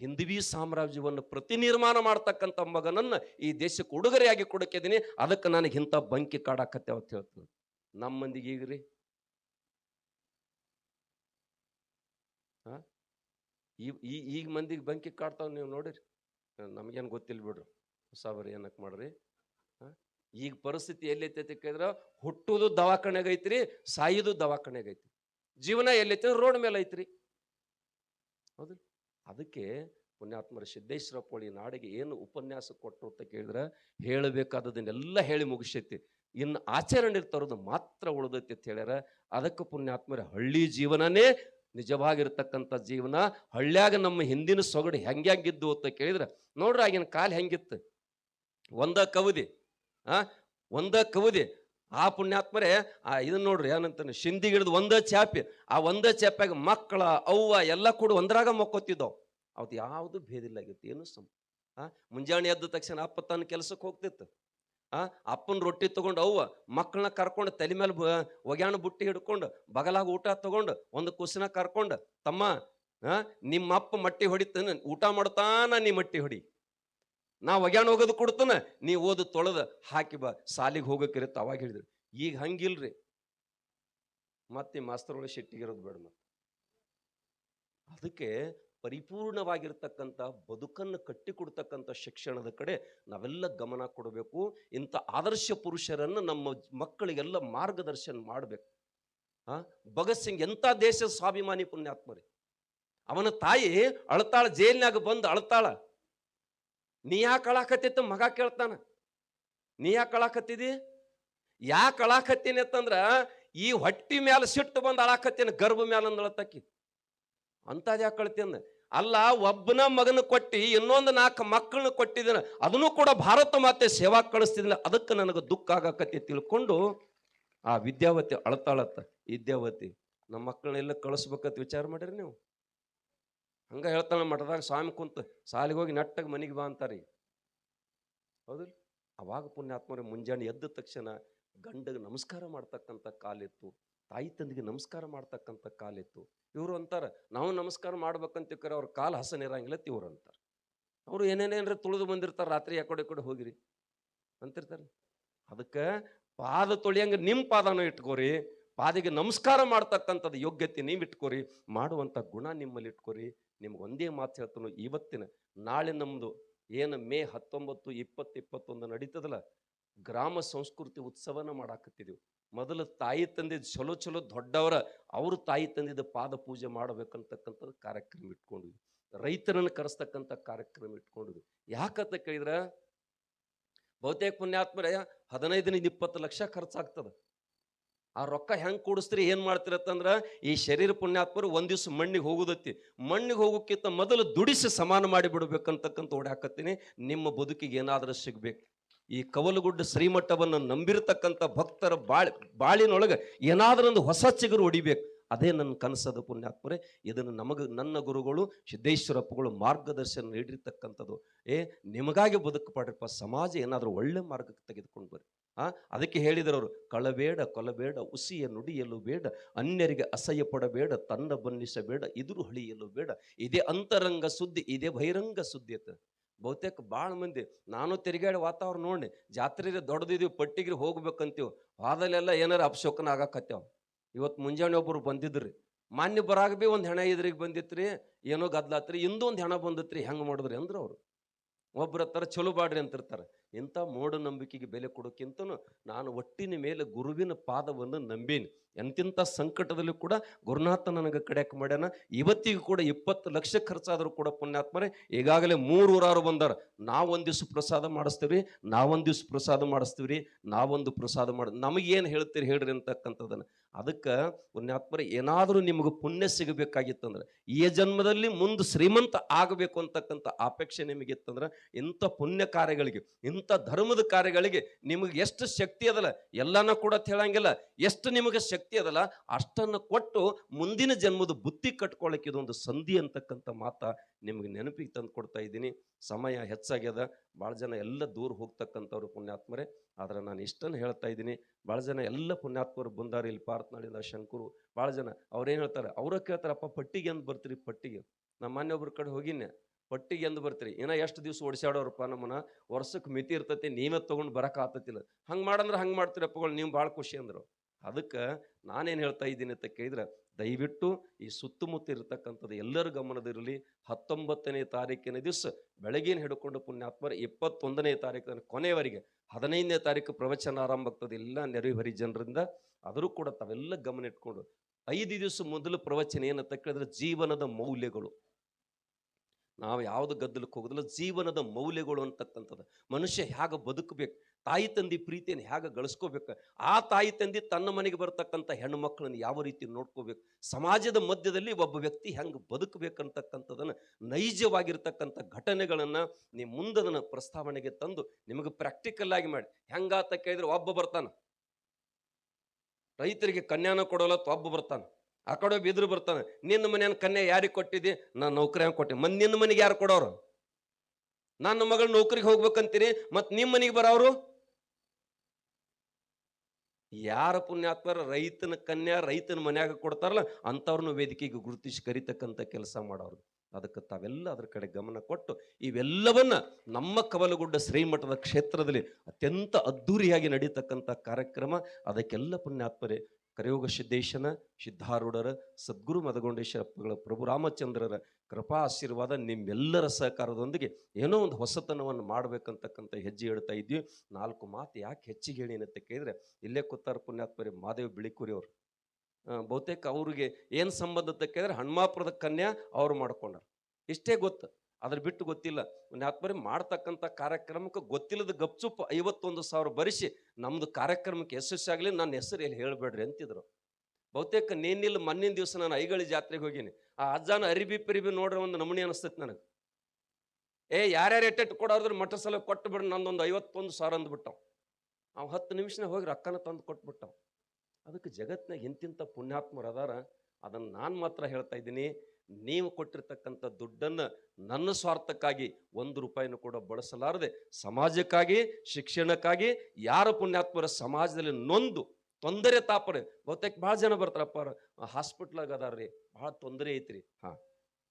ಹಿಂದವಿ ಸಾಮ್ರಾಜ್ಯವನ್ನು ಪ್ರತಿ ನಿರ್ಮಾಣ ಮಾಡ್ತಕ್ಕಂಥ ಮಗನನ್ನ ಈ ದೇಶಕ್ಕೆ ಉಡುಗೊರೆಯಾಗಿ ಕೊಡಕ್ಕಿದ್ದೀನಿ ಅದಕ್ಕೆ ನನಗೆ ಇಂಥ ಬಂಕಿ ಕಾಡಾಕತ್ತೆ ಅಂತ ಹೇಳ್ತದೆ ನಮ್ಮ ಮಂದಿಗೆ ರೀ ಆ? ಈ ಈಗ ಮಂದಿಗೆ ಬಂಕಿ ಕಾಡ್ತಾವ ನೀವು ನೋಡಿರಿ. ನಮಗೇನು ಗೊತ್ತಿಲ್ಲ ಬಿಡ್ರಿ. ಹೊಸಬರು ಏನಕ್ಕೆ ಮಾಡ್ರಿ? ಈಗ ಪರಿಸ್ಥಿತಿ ಎಲ್ಲೈತೈತಿ ಕೇಳಿದ್ರೆ ಹುಟ್ಟುದು ದವಾಖಾನೆಗ ಐತ್ರಿ ಸಾಯುದು ಐತಿ ಜೀವನ ಎಲ್ಲೈತೆ ರೋಡ್ ಮೇಲೆ ಐತ್ರಿ. ಹೌದು ಅದಕ್ಕೆ ಪುಣ್ಯಾತ್ಮರ ಸಿದ್ದೇಶ್ವರ ಪೋಳಿ ನಾಡಿಗೆ ಏನು ಉಪನ್ಯಾಸ ಕೊಟ್ಟರು ಅಂತ ಕೇಳಿದ್ರೆ, ಹೇಳಬೇಕಾದದನ್ನೆಲ್ಲ ಹೇಳಿ ಮುಗಿಸೈತಿ. ಇನ್ನು ಆಚರಣೆ ತರೋದು ಮಾತ್ರ ಉಳಿದೈತಿ ಅಂತ ಹೇಳ್ಯಾರ. ಅದಕ್ಕೆ ಪುಣ್ಯಾತ್ಮರ ಹಳ್ಳಿ ಜೀವನನೇ ನಿಜವಾಗಿರ್ತಕ್ಕಂಥ ಜೀವನ. ಹಳ್ಳ್ಯಾಗ ನಮ್ಮ ಹಿಂದಿನ ಸೊಗಡು ಹೆಂಗ್ಯಾಗಿದ್ದು ಅಂತ ಕೇಳಿದ್ರೆ, ನೋಡ್ರಿ ಆಗಿನ ಕಾಲ ಹೆಂಗಿತ್ತು. ಒಂದ ಕವದಿ ಒಂದ ಕವದಿ ಆ ಪುಣ್ಯಾತ್ಮರೇ, ಆ ಇದನ್ನ ನೋಡ್ರಿ ಏನಂತಾನೆ ಶಿಂದಿಗಿಡ್ದು ಒಂದ ಚಾಪಿ. ಆ ಒಂದ ಚಾಪ್ಯಾಗ ಮಕ್ಕಳ, ಅವ್ವ ಎಲ್ಲ ಕೂಡ ಒಂದ್ರಾಗ ಮಕ್ಕೋತಿದ್ದವು. ಅವ್ದು ಯಾವುದು ಭೇದಿಲ್ಲಾಗಿತ್ತು ಏನು ಸಮ, ಆ? ಮುಂಜಾನೆ ಎದ್ದ ತಕ್ಷಣ ಅಪ್ಪ ತನ್ನ ಕೆಲಸಕ್ಕೆ ಹೋಗ್ತಿತ್ತು. ಆ? ಅಪ್ಪನ ರೊಟ್ಟಿ ತಗೊಂಡು ಅವ್ವ ಮಕ್ಕಳನ್ನ ಕರ್ಕೊಂಡು ತಲೆ ಮೇಲೆ ಒಗ್ಯಾಣ ಬುಟ್ಟಿ ಹಿಡ್ಕೊಂಡು ಬಗಲಾಗ ಊಟ ತಗೊಂಡು ಒಂದು ಕುಸಿನ ಕರ್ಕೊಂಡು, ತಮ್ಮ ನಿಮ್ಮ ಅಪ್ಪ ಮಟ್ಟಿ ಹೊಡಿತಾನೆ, ಊಟ ಮಾಡ್ತಾನ ನೀ ಮಟ್ಟಿ ಹೊಡಿ. ನಾ ಒಗ್ಯಾಣ ಹೋಗೋದು ಕೊಡ್ತಾನ, ನೀ ಓದು ತೊಳೆದ ಹಾಕಿ ಬಾ, ಸಾಲಿಗೆ ಹೋಗಕ್ಕಿರತ್ತ ಅವಾಗ ಹೇಳಿದ್ರು. ಈಗ ಹಂಗಿಲ್ರಿ. ಮತ್ತೆ ಮಾಸ್ತರ್ ಒಳಗೆ ಸಿಟ್ಟಿಗಿರೋದು ಬೇಡ ಮತ್ತೆ. ಅದಕ್ಕೆ ಪರಿಪೂರ್ಣವಾಗಿರ್ತಕ್ಕಂಥ ಬದುಕನ್ನು ಕಟ್ಟಿಕೊಡ್ತಕ್ಕಂಥ ಶಿಕ್ಷಣದ ಕಡೆ ನಾವೆಲ್ಲ ಗಮನ ಕೊಡಬೇಕು. ಇಂಥ ಆದರ್ಶ ಪುರುಷರನ್ನು ನಮ್ಮ ಮಕ್ಕಳಿಗೆಲ್ಲ ಮಾರ್ಗದರ್ಶನ ಮಾಡಬೇಕು. ಆ, ಭಗತ್ ಸಿಂಗ್ ಎಂಥ ದೇಶ ಸ್ವಾಭಿಮಾನಿ ಪುಣ್ಯಾತ್ಮರಿ. ಅವನ ತಾಯಿ ಅಳತಾಳ ಜೈಲಿನಾಗ ಬಂದು ಅಳ್ತಾಳ. ನೀ ಯಾಕೆ ಅಳಾಕತ್ತಿತ್ತು? ಮಗ ಕೇಳ್ತಾನ. ನೀ ಯಾಕೆ ಅಳಾಕತ್ತಿದಿ? ಯಾಕೆ ಅಳಾಕತ್ತೀನಿ ಅಂತಂದ್ರ, ಈ ಹೊಟ್ಟಿ ಮ್ಯಾಲ ಸಿಟ್ಟು ಬಂದು ಅಳಾಕತ್ತೀನಿ, ಗರ್ಭ ಮ್ಯಾಲ ಅಂದಳತಕ್ಕಿ ಅಂತದ್ ಯಾಕೆ ಕಳ್ತೀನಿ ಅಲ್ಲ, ಒಬ್ಬನ ಮಗನ ಕೊಟ್ಟಿ, ಇನ್ನೊಂದು ನಾಲ್ಕು ಮಕ್ಕಳನ್ನ ಕೊಟ್ಟಿದ್ದೀನ ಅದನ್ನು ಕೂಡ ಭಾರತ ಮಾತೆ ಸೇವಾ ಕಳಿಸ್ತಿದ್ದೀನಿ ಅದಕ್ಕೆ ನನಗೆ ದುಃಖ ಆಗಕತ್ತಿ ತಿಳ್ಕೊಂಡು, ಆ ವಿದ್ಯಾವತಿ ಅಳತಾಳತ್ತ. ವಿದ್ಯಾವತಿ, ನಮ್ಮ ಮಕ್ಕಳನ್ನೆಲ್ಲ ಕಳಿಸ್ಬೇಕಂತ ವಿಚಾರ ಮಾಡಿರಿ ನೀವು? ಹಂಗ ಹೇಳ್ತಾಳೆ ಮಠದಾಗ, ಸ್ವಾಮಿ ಕುಂತ ಸಾಲಿಗೆ ಹೋಗಿ ನೆಟ್ಟಾಗ ಮನೆಗೆ ಬಾ ಅಂತಾರೆ. ಹೌದು ಅವಾಗ ಪುಣ್ಯಾತ್ಮರ ಮುಂಜಾನೆ ಎದ್ದ ತಕ್ಷಣ ಗಂಡಗೆ ನಮಸ್ಕಾರ ಮಾಡ್ತಕ್ಕಂಥ ಕಾಲಿತ್ತು ತಾಯಿ ತಂದೆಗೆ ನಮಸ್ಕಾರ ಮಾಡ್ತಕ್ಕಂಥ ಕಾಲಿತ್ತು ಇವರು ಅಂತಾರೆ, ನಾವು ನಮಸ್ಕಾರ ಮಾಡ್ಬೇಕಂತ ತಿಕ್ಕರೆ ಅವ್ರ ಕಾಲು ಹಸನ ಇರಂಗಿಲ್ಲ ಇವ್ರು ಅಂತಾರೆ. ಅವರು ಏನೇನೇನ್ರ ತುಳಿದು ಬಂದಿರ್ತಾರೆ, ರಾತ್ರಿ ಯಾಕಡೆ ಕಡೆ ಹೋಗಿರಿ. ಅಂತಿರ್ತಾರೆ. ಅದಕ್ಕೆ ಪಾದ ತೊಳಿಯಂಗ ನಿಮ್ಮ ಪಾದನೂ ಇಟ್ಕೋರಿ, ಪಾದಿಗೆ ನಮಸ್ಕಾರ ಮಾಡ್ತಕ್ಕಂಥದ್ದು ಯೋಗ್ಯತೆ ನೀವು ಇಟ್ಕೋರಿ ಮಾಡುವಂಥ ಗುಣ ನಿಮ್ಮಲ್ಲಿ ಇಟ್ಕೋರಿ ನಿಮ್ಗೆ ಒಂದೇ ಮಾತು ಹೇಳ್ತಾನು, ಇವತ್ತಿನ, ನಾಳೆ ನಮ್ಮದು ಏನು ಮೇ ಹತ್ತೊಂಬತ್ತು, ಇಪ್ಪತ್ತು, ಇಪ್ಪತ್ತೊಂದು ನಡೀತದಲ್ಲ, ಗ್ರಾಮ ಸಂಸ್ಕೃತಿ ಉತ್ಸವನ ಮಾಡಾಕತ್ತಿದೀವಿ ಮೊದಲು ತಾಯಿ ತಂದಿದ್ದು ಚಲೋ ಚಲೋ ದೊಡ್ಡವರ, ಅವರು ತಾಯಿ ತಂದಿದ್ದ ಪಾದ ಪೂಜೆ ಮಾಡಬೇಕಂತಕ್ಕಂಥದ್ದು ಕಾರ್ಯಕ್ರಮ ಇಟ್ಕೊಂಡ್ವಿ ರೈತರನ್ನು ಕರೆಸ್ತಕ್ಕಂಥ ಕಾರ್ಯಕ್ರಮ ಇಟ್ಕೊಂಡಿದ್ವಿ. ಯಾಕಂತ ಕೇಳಿದ್ರೆ, ಬಹುತೇಕ ಪುಣ್ಯಾತ್ಮರ, ಹದಿನೈದರಿಂದ ಇಪ್ಪತ್ತು ಲಕ್ಷ ಖರ್ಚಾಗ್ತದ. ಆ ರೊಕ್ಕ ಹೆಂಗೆ ಕೂಡಿಸ್ತೀರಿ, ಏನು ಮಾಡ್ತಿರತ್ತಂದ್ರೆ ಈ ಶರೀರ ಪುಣ್ಯಾತ್ಮರು ಒಂದು ದಿವ್ಸ ಮಣ್ಣಿಗೆ ಹೋಗುದತ್ತಿ. ಮಣ್ಣಿಗೆ ಹೋಗೋಕ್ಕಿಂತ ಮೊದಲು ದುಡಿಸಿ ಸಮಾನ ಮಾಡಿ ಬಿಡ್ಬೇಕಂತಕ್ಕಂತ ಓಡಾಕತ್ತೀನಿ. ನಿಮ್ಮ ಬದುಕಿಗೆ ಏನಾದರೂ ಸಿಗಬೇಕು. ಈ ಕವಲುಗುಡ್ಡ ಶ್ರೀಮಠವನ್ನು ನಂಬಿರತಕ್ಕಂಥ ಭಕ್ತರ ಬಾಳಿ, ಬಾಳಿನೊಳಗೆ ಏನಾದರೂ ಒಂದು ಹೊಸ ಚಿಗುರು ಹೊಡಿಬೇಕು. ಅದೇ ನನ್ನ ಕನಸದ ಪುಣ್ಯಾತ್ಮರೇ. ಇದನ್ನು ನಮಗೆ, ನನ್ನ ಗುರುಗಳು, ಸಿದ್ದೇಶ್ವರಪ್ಪಗಳು ಮಾರ್ಗದರ್ಶನ ನೀಡಿರ್ತಕ್ಕಂಥದ್ದು. ಏ, ನಿಮಗಾಗಿ ಬದುಕು ಪಾಡ್ರಪ್ಪ ಸಮಾಜ ಏನಾದರೂ ಒಳ್ಳೆ ಮಾರ್ಗಕ್ಕೆ ತೆಗೆದುಕೊಂಡು ಬರ್ರಿ. ಆ? ಅದಕ್ಕೆ ಹೇಳಿದರವರು, ಕಳಬೇಡ, ಕೊಲಬೇಡ, ಉಸಿಯ ನುಡಿಯಲು ಬೇಡ, ಅನ್ಯರಿಗೆ ಅಸಹ್ಯ ಪಡಬೇಡ ತನ್ನ ಬನ್ನಿಸಬೇಡ ಇದುರು ಹಳಿಯಲು ಬೇಡ, ಇದೇ ಅಂತರಂಗ ಸುದ್ದಿ, ಇದೇ ಬಹಿರಂಗ ಸುದ್ದಿ ಅಂತ. ಬಹುತೇಕ ಭಾಳ ಮಂದಿ, ನಾನು ತಿರುಗಾಡಿ ವಾತಾವರಣ ನೋಡಿ ಜಾತ್ರೆಗೆ ದೊಡ್ಡದಿದೀವಿ ಪಟ್ಟಿಗೆ ಹೋಗ್ಬೇಕಂತೀವಿ, ವಾದಲೆಲ್ಲ ಏನಾರ ಅಪಶೋಕನ ಆಗಾಕತ್ತೇವ. ಇವತ್ತು ಮುಂಜಾನೆ ಒಬ್ಬರು ಬಂದಿದ್ರಿ ಮಾನ್ಯ ಬರಾಗ ಬಿ ಒಂದು ಹೆಣ ಇದ್ರಿಗೆ ಬಂದಿತ್ರಿ, ಏನೋ ಗದ್ಲಾತ್ರಿ ಇಂದು ಒಂದು ಹೆಣ ಬಂದಿತ್ರಿ, ಹೆಂಗೆ ಮಾಡಿದ್ರಿ? ಅಂದ್ರೆ ಅವರು ಒಬ್ರ ಹತ್ರ ಚಲೋ ಬಾಡ್ರಿ ಅಂತಿರ್ತಾರೆ. ಇಂಥ ಮೂಢನಂಬಿಕೆಗೆ ಬೆಲೆ ಕೊಡೋಕ್ಕಿಂತ ನಾನು ಒಟ್ಟಿನ ಮೇಲೆ ಗುರುವಿನ ಪಾದವನ್ನು ನಂಬೀನಿ. ಎಂತಿಂಥ ಸಂಕಟದಲ್ಲೂ ಕೂಡ ಗುರುನಾಥ ನನಗೆ ಕಡೆಕ್ ಮಾಡ್ಯಾನ. ಇವತ್ತಿಗೂ ಕೂಡ ಇಪ್ಪತ್ತು ಲಕ್ಷ ಖರ್ಚಾದರೂ ಕೂಡ ಪುಣ್ಯಾತ್ಮರೇ ಈಗಾಗಲೇ ಮೂರು ಊರಾರು ಬಂದಾರ. ನಾವೊಂದು ದಿವ್ಸ ಪ್ರಸಾದ ಮಾಡಿಸ್ತೀವಿ ನಾವೊಂದು ದಿವ್ಸ ಪ್ರಸಾದ ಮಾಡಿಸ್ತೀವಿ ನಾವೊಂದು ಪ್ರಸಾದ ಮಾಡಿ, ನಮಗೇನು ಹೇಳ್ತೀರಿ ಹೇಳ್ರಿ ಅಂತಕ್ಕಂಥದ್ದನ್ನು. ಅದಕ್ಕೆ ಪುಣ್ಯಾತ್ಮರೇ, ಏನಾದರೂ ನಿಮಗೆ ಪುಣ್ಯ ಸಿಗಬೇಕಾಗಿತ್ತಂದ್ರೆ, ಈ ಜನ್ಮದಲ್ಲಿ ಮುಂದೆ ಶ್ರೀಮಂತ ಆಗಬೇಕು ಅಂತಕ್ಕಂಥ ಅಪೇಕ್ಷೆ ನಿಮಗಿತ್ತಂದ್ರೆ ಇಂಥ ಪುಣ್ಯ ಕಾರ್ಯಗಳಿಗೆ ಇಂಥ ಧರ್ಮದ ಕಾರ್ಯಗಳಿಗೆ ನಿಮಗೆ ಎಷ್ಟು ಶಕ್ತಿ ಅದಲ್ಲ? ಎಲ್ಲನೂ ಕೂಡ ಹೇಳಂಗಿಲ್ಲ. ಎಷ್ಟು ನಿಮಗೆ ಶಕ್ತಿ ಅದಲ್ಲ? ಅಷ್ಟನ್ನು ಕೊಟ್ಟು ಮುಂದಿನ ಜನ್ಮದ ಬುತ್ತಿ ಕಟ್ಕೊಳ್ಳೋಕೆ ಇದೊಂದು ಸಂಧಿ ಅಂತಕ್ಕಂಥ ಮಾತ ನಿಮಗೆ ನೆನಪಿಗೆ ತಂದು ಕೊಡ್ತಾ ಇದ್ದೀನಿ. ಸಮಯ ಹೆಚ್ಚಾಗ್ಯದ. ಭಾಳ ಜನ ಎಲ್ಲ ದೂರ ಹೋಗ್ತಕ್ಕಂಥವ್ರು ಪುಣ್ಯಾತ್ಮರೇ. ಆದರೆ ನಾನು ಇಷ್ಟನ್ನು ಹೇಳ್ತಾ ಇದ್ದೀನಿ. ಭಾಳ ಜನ ಎಲ್ಲ ಪುಣ್ಯಾತ್ಮರು ಬಂದಾರ. ಇಲ್ಲಿ ಪಾರ್ತ್ನಾಳಿಂದ ಶಂಕರು, ಭಾಳ ಜನ ಅವ್ರೇನು ಹೇಳ್ತಾರೆ? ಅವ್ರ ಕೇಳ್ತಾರಪ್ಪ ಪಟ್ಟಿಗೆ ಅಂತ ಬರ್ತೀರಿ, ಪಟ್ಟಿಗೆ. ನಮ್ಮ ಮನೆ ಒಬ್ಬರ ಕಡೆ ಹೋಗಿನ್ನೆ ಪಟ್ಟಿಗೆ ಎಂದು ಬರ್ತೀರಿ. ಇನ್ನ ಎಷ್ಟು ದಿವಸ ಓಡಿಸಾಡೋರಪ್ಪ ನಮ್ಮನ್ನ? ವರ್ಷಕ್ಕೆ ಮಿತಿ ಇರ್ತೈತಿ, ನೀವೇ ತೊಗೊಂಡು ಬರಕ್ಕೆ ಆತತಿಲ್ಲ. ಹಂಗೆ ಮಾಡಂದ್ರೆ ಹಂಗೆ ಮಾಡ್ತೀರಪ್ಪಗಳು ನೀವು ಭಾಳ ಖುಷಿ ಅಂದರು. ಅದಕ್ಕೆ ನಾನೇನು ಹೇಳ್ತಾ ಇದ್ದೀನಿ ಅಂತ ಕೇಳಿದ್ರೆ, ದಯವಿಟ್ಟು ಈ ಸುತ್ತಮುತ್ತ ಇರತಕ್ಕಂಥದ್ದು ಎಲ್ಲರ ಗಮನದಿರಲಿ ಹತ್ತೊಂಬತ್ತನೇ ತಾರೀಕಿನ ದಿವಸ ಬೆಳಗಿನ ಹಿಡ್ಕೊಂಡು ಪುಣ್ಯಾತ್ಮರ ಇಪ್ಪತ್ತೊಂದನೇ ತಾರೀಕಿನ ಕೊನೆಯವರೆಗೆ ಹದಿನೈದನೇ ತಾರೀಕು ಪ್ರವಚನ ಆರಂಭ ಆಗ್ತದೆ ಎಲ್ಲ ನೆರೆಹೊರಿ ಜನರಿಂದ. ಆದರೂ ಕೂಡ ತಾವೆಲ್ಲ ಗಮನ ಇಟ್ಕೊಂಡು ಐದು ದಿವಸ ಮೊದಲು ಪ್ರವಚನ ಏನಂತ ಕೇಳಿದ್ರೆ ಜೀವನದ ಮೌಲ್ಯಗಳು. ನಾವು ಯಾವುದು ಗದ್ದಲಕ್ಕೆ ಹೋಗೋದಿಲ್ಲ, ಜೀವನದ ಮೌಲ್ಯಗಳು ಅಂತಕ್ಕಂಥದ್ದು. ಮನುಷ್ಯ ಹೇಗೆ ಬದುಕಬೇಕು, ತಾಯಿ ತಂದೆ ಪ್ರೀತಿಯನ್ನು ಹೇಗೆ ಗಳಿಸ್ಕೋಬೇಕು, ಆ ತಾಯಿ ತಂದೆ ತನ್ನ ಮನೆಗೆ ಬರತಕ್ಕಂಥ ಹೆಣ್ಣು ಮಕ್ಕಳನ್ನು ಯಾವ ರೀತಿ ನೋಡ್ಕೋಬೇಕು, ಸಮಾಜದ ಮಧ್ಯದಲ್ಲಿ ಒಬ್ಬ ವ್ಯಕ್ತಿ ಹೆಂಗೆ ಬದುಕಬೇಕಂತಕ್ಕಂಥದನ್ನು ನೈಜವಾಗಿರ್ತಕ್ಕಂಥ ಘಟನೆಗಳನ್ನು ನೀವು ಮುಂದದನ್ನು ಪ್ರಸ್ತಾವನೆಗೆ ತಂದು ನಿಮಗೆ ಪ್ರಾಕ್ಟಿಕಲ್ ಆಗಿ ಮಾಡಿ. ಹೆಂಗಾತ ಕೇಳಿದ್ರೆ ಒಬ್ಬ ಬರ್ತಾನೆ. ರೈತರಿಗೆ ಕನ್ಯಾನ ಕೊಡೋಲ್ಲ ಒಬ್ಬ ಬರ್ತಾನೆ. ಆ ಕಡೆ ಬಿದ್ರು ಬರ್ತಾನೆ. ನಿನ್ನ ಮನೆಯನ್ನ ಕನ್ಯೆ ಯಾರಿಗೆ ಕೊಟ್ಟಿದ್ದಿ ನಾನು ನೌಕರಿ ಹಂಗೆ ಕೊಟ್ಟೆ. ಮತ್ತೆ ನಿನ್ನ ಮನೆಗೆ ಯಾರು ಕೊಡೋರು? ನನ್ನ ಮಗಳು ನೌಕರಿಗೆ ಹೋಗ್ಬೇಕಂತೀರಿ ಮತ್ತೆ ನಿಮ್ಮ ಮನೆಗೆ ಬರೋರು ಯಾರ ಪುಣ್ಯಾತ್ಮರ ರೈತನ ಕನ್ಯಾ ರೈತನ ಮನ್ಯಾಗ ಕೊಡ್ತಾರಲ್ಲ, ಅಂಥವ್ರನ್ನ ವೇದಿಕೆಗೆ ಗುರುತಿಸಿ ಕರಿತಕ್ಕಂಥ ಕೆಲಸ ಮಾಡೋರು. ಅದಕ್ಕೆ ತಾವೆಲ್ಲ ಅದ್ರ ಕಡೆ ಗಮನ ಕೊಟ್ಟು, ಇವೆಲ್ಲವನ್ನ ನಮ್ಮ ಕವಲಗುಡ್ಡ ಶ್ರೀಮಠದ ಕ್ಷೇತ್ರದಲ್ಲಿ ಅತ್ಯಂತ ಅದ್ಧೂರಿಯಾಗಿ ನಡೀತಕ್ಕಂಥ ಕಾರ್ಯಕ್ರಮ, ಅದಕ್ಕೆಲ್ಲ ಪುಣ್ಯಾತ್ಮರೇ ಕರಯೋಗ ಸಿದ್ದೇಶನ ಸಿದ್ಧಾರೂಢರ, ಸದ್ಗುರು ಮದಗೊಂಡೇಶ್ವರಪ್ಪಗಳ, ಪ್ರಭು ರಾಮಚಂದ್ರರ ಕೃಪಾ ಆಶೀರ್ವಾದ ನಿಮ್ಮೆಲ್ಲರ ಸಹಕಾರದೊಂದಿಗೆ ಏನೋ ಒಂದು ಹೊಸತನವನ್ನು ಮಾಡಬೇಕಂತಕ್ಕಂಥ ಹೆಜ್ಜೆ ಹೇಳ್ತಾ ಇದ್ವಿ ನಾಲ್ಕು ಮಾತು ಯಾಕೆ ಹೆಚ್ಚಿಗೆ ಹೇಳಿ ಅಂತ ಕೇಳಿದ್ರೆ, ಇಲ್ಲೇ ಕೂತಾರ ಪುಣ್ಯಾತ್ಮರಿ ಮಾದೇವ್ ಬಿಳಿಕುರಿ ಅವರು. ಬಹುತೇಕ ಅವ್ರಿಗೆ ಏನು ಸಂಬಂಧ ಅಂತ ಕೇಳಿದ್ರೆ ಹಣ್ಮಾಪುರದ ಕನ್ಯಾ ಅವ್ರು ಮಾಡ್ಕೊಂಡಾರ. ಇಷ್ಟೇ ಗೊತ್ತು. ಅದ್ರ ಬಿಟ್ಟು ಗೊತ್ತಿಲ್ಲ. ಒಂದು ಪುಣ್ಯಾತ್ಮರಿ ಮಾಡ್ತಕ್ಕಂಥ ಕಾರ್ಯಕ್ರಮಕ್ಕೆ ಗೊತ್ತಿಲ್ಲದ ಗಪ್ಚುಪ್ ಐವತ್ತೊಂದು ಸಾವಿರ ಬರಿಸಿ ನಮ್ದು ಕಾರ್ಯಕ್ರಮಕ್ಕೆ ಯಶಸ್ಸಾಗಲಿ ನನ್ನ ಹೆಸರು ಎಲ್ಲಿ ಹೇಳಬೇಡ್ರಿ ಅಂತಿದ್ರು. ಬಹುತೇಕ ನೇನಿಲ್ಲ ಮಣ್ಣಿನ ದಿವಸ ನಾನು ಐಗಳಿ ಜಾತ್ರೆಗೆ ಹೋಗೀನಿ. ಆ ಅಜ್ಜಾನ ಅರಿಬಿ ಪರಿಬಿ ನೋಡ್ರೆ ಒಂದು ನಮೂನಿ ಅನಿಸ್ತೈತೆ ನನಗೆ. ಏ ಯಾರ್ಯಾರು ಎಟ್ಟೆಟ್ಟು ಕೊಡೋದ್ರ ಮಠ ಸಲ ಕೊಟ್ಟು ಬಿಡ್ರಿ ನಂದೊಂದು ಐವತ್ತೊಂದು ಸಾವಿರ ಅಂದ್ಬಿಟ್ಟವ್. ಅವ್ ಹತ್ತು ನಿಮಿಷನಾಗ ಹೋಗಿ ರೊಕ್ಕನ ತಂದು ಕೊಟ್ಬಿಟ್ಟವ್ ಅದಕ್ಕೆ ಜಗತ್ತಿನಾಗ ಇಂತಿಂಥ ಪುಣ್ಯಾತ್ಮರು ಅದಾರ. ಅದನ್ನು ನಾನು ಮಾತ್ರ ಹೇಳ್ತಾ ಇದ್ದೀನಿ. ನೀವು ಕೊಟ್ಟಿರ್ತಕ್ಕಂಥ ದುಡ್ಡನ್ನು ನನ್ನ ಸ್ವಾರ್ಥಕ್ಕಾಗಿ ಒಂದು ರೂಪಾಯಿನೂ ಕೂಡ ಬಳಸಲಾರದೆ ಸಮಾಜಕ್ಕಾಗಿ, ಶಿಕ್ಷಣಕ್ಕಾಗಿ, ಯಾರ ಪುಣ್ಯಾತ್ಮರ ಸಮಾಜದಲ್ಲಿ ನೊಂದು ತೊಂದರೆ ತಾಪರೆ. ಬಹುತೇಕ ಭಾಳ ಜನ ಬರ್ತಾರಪ್ಪ ಹಾಸ್ಪಿಟ್ಲಾಗ ಅದಾರ್ರಿ. ಭಾಳ ತೊಂದರೆ ಐತ್ರಿ. ಹಾಂ.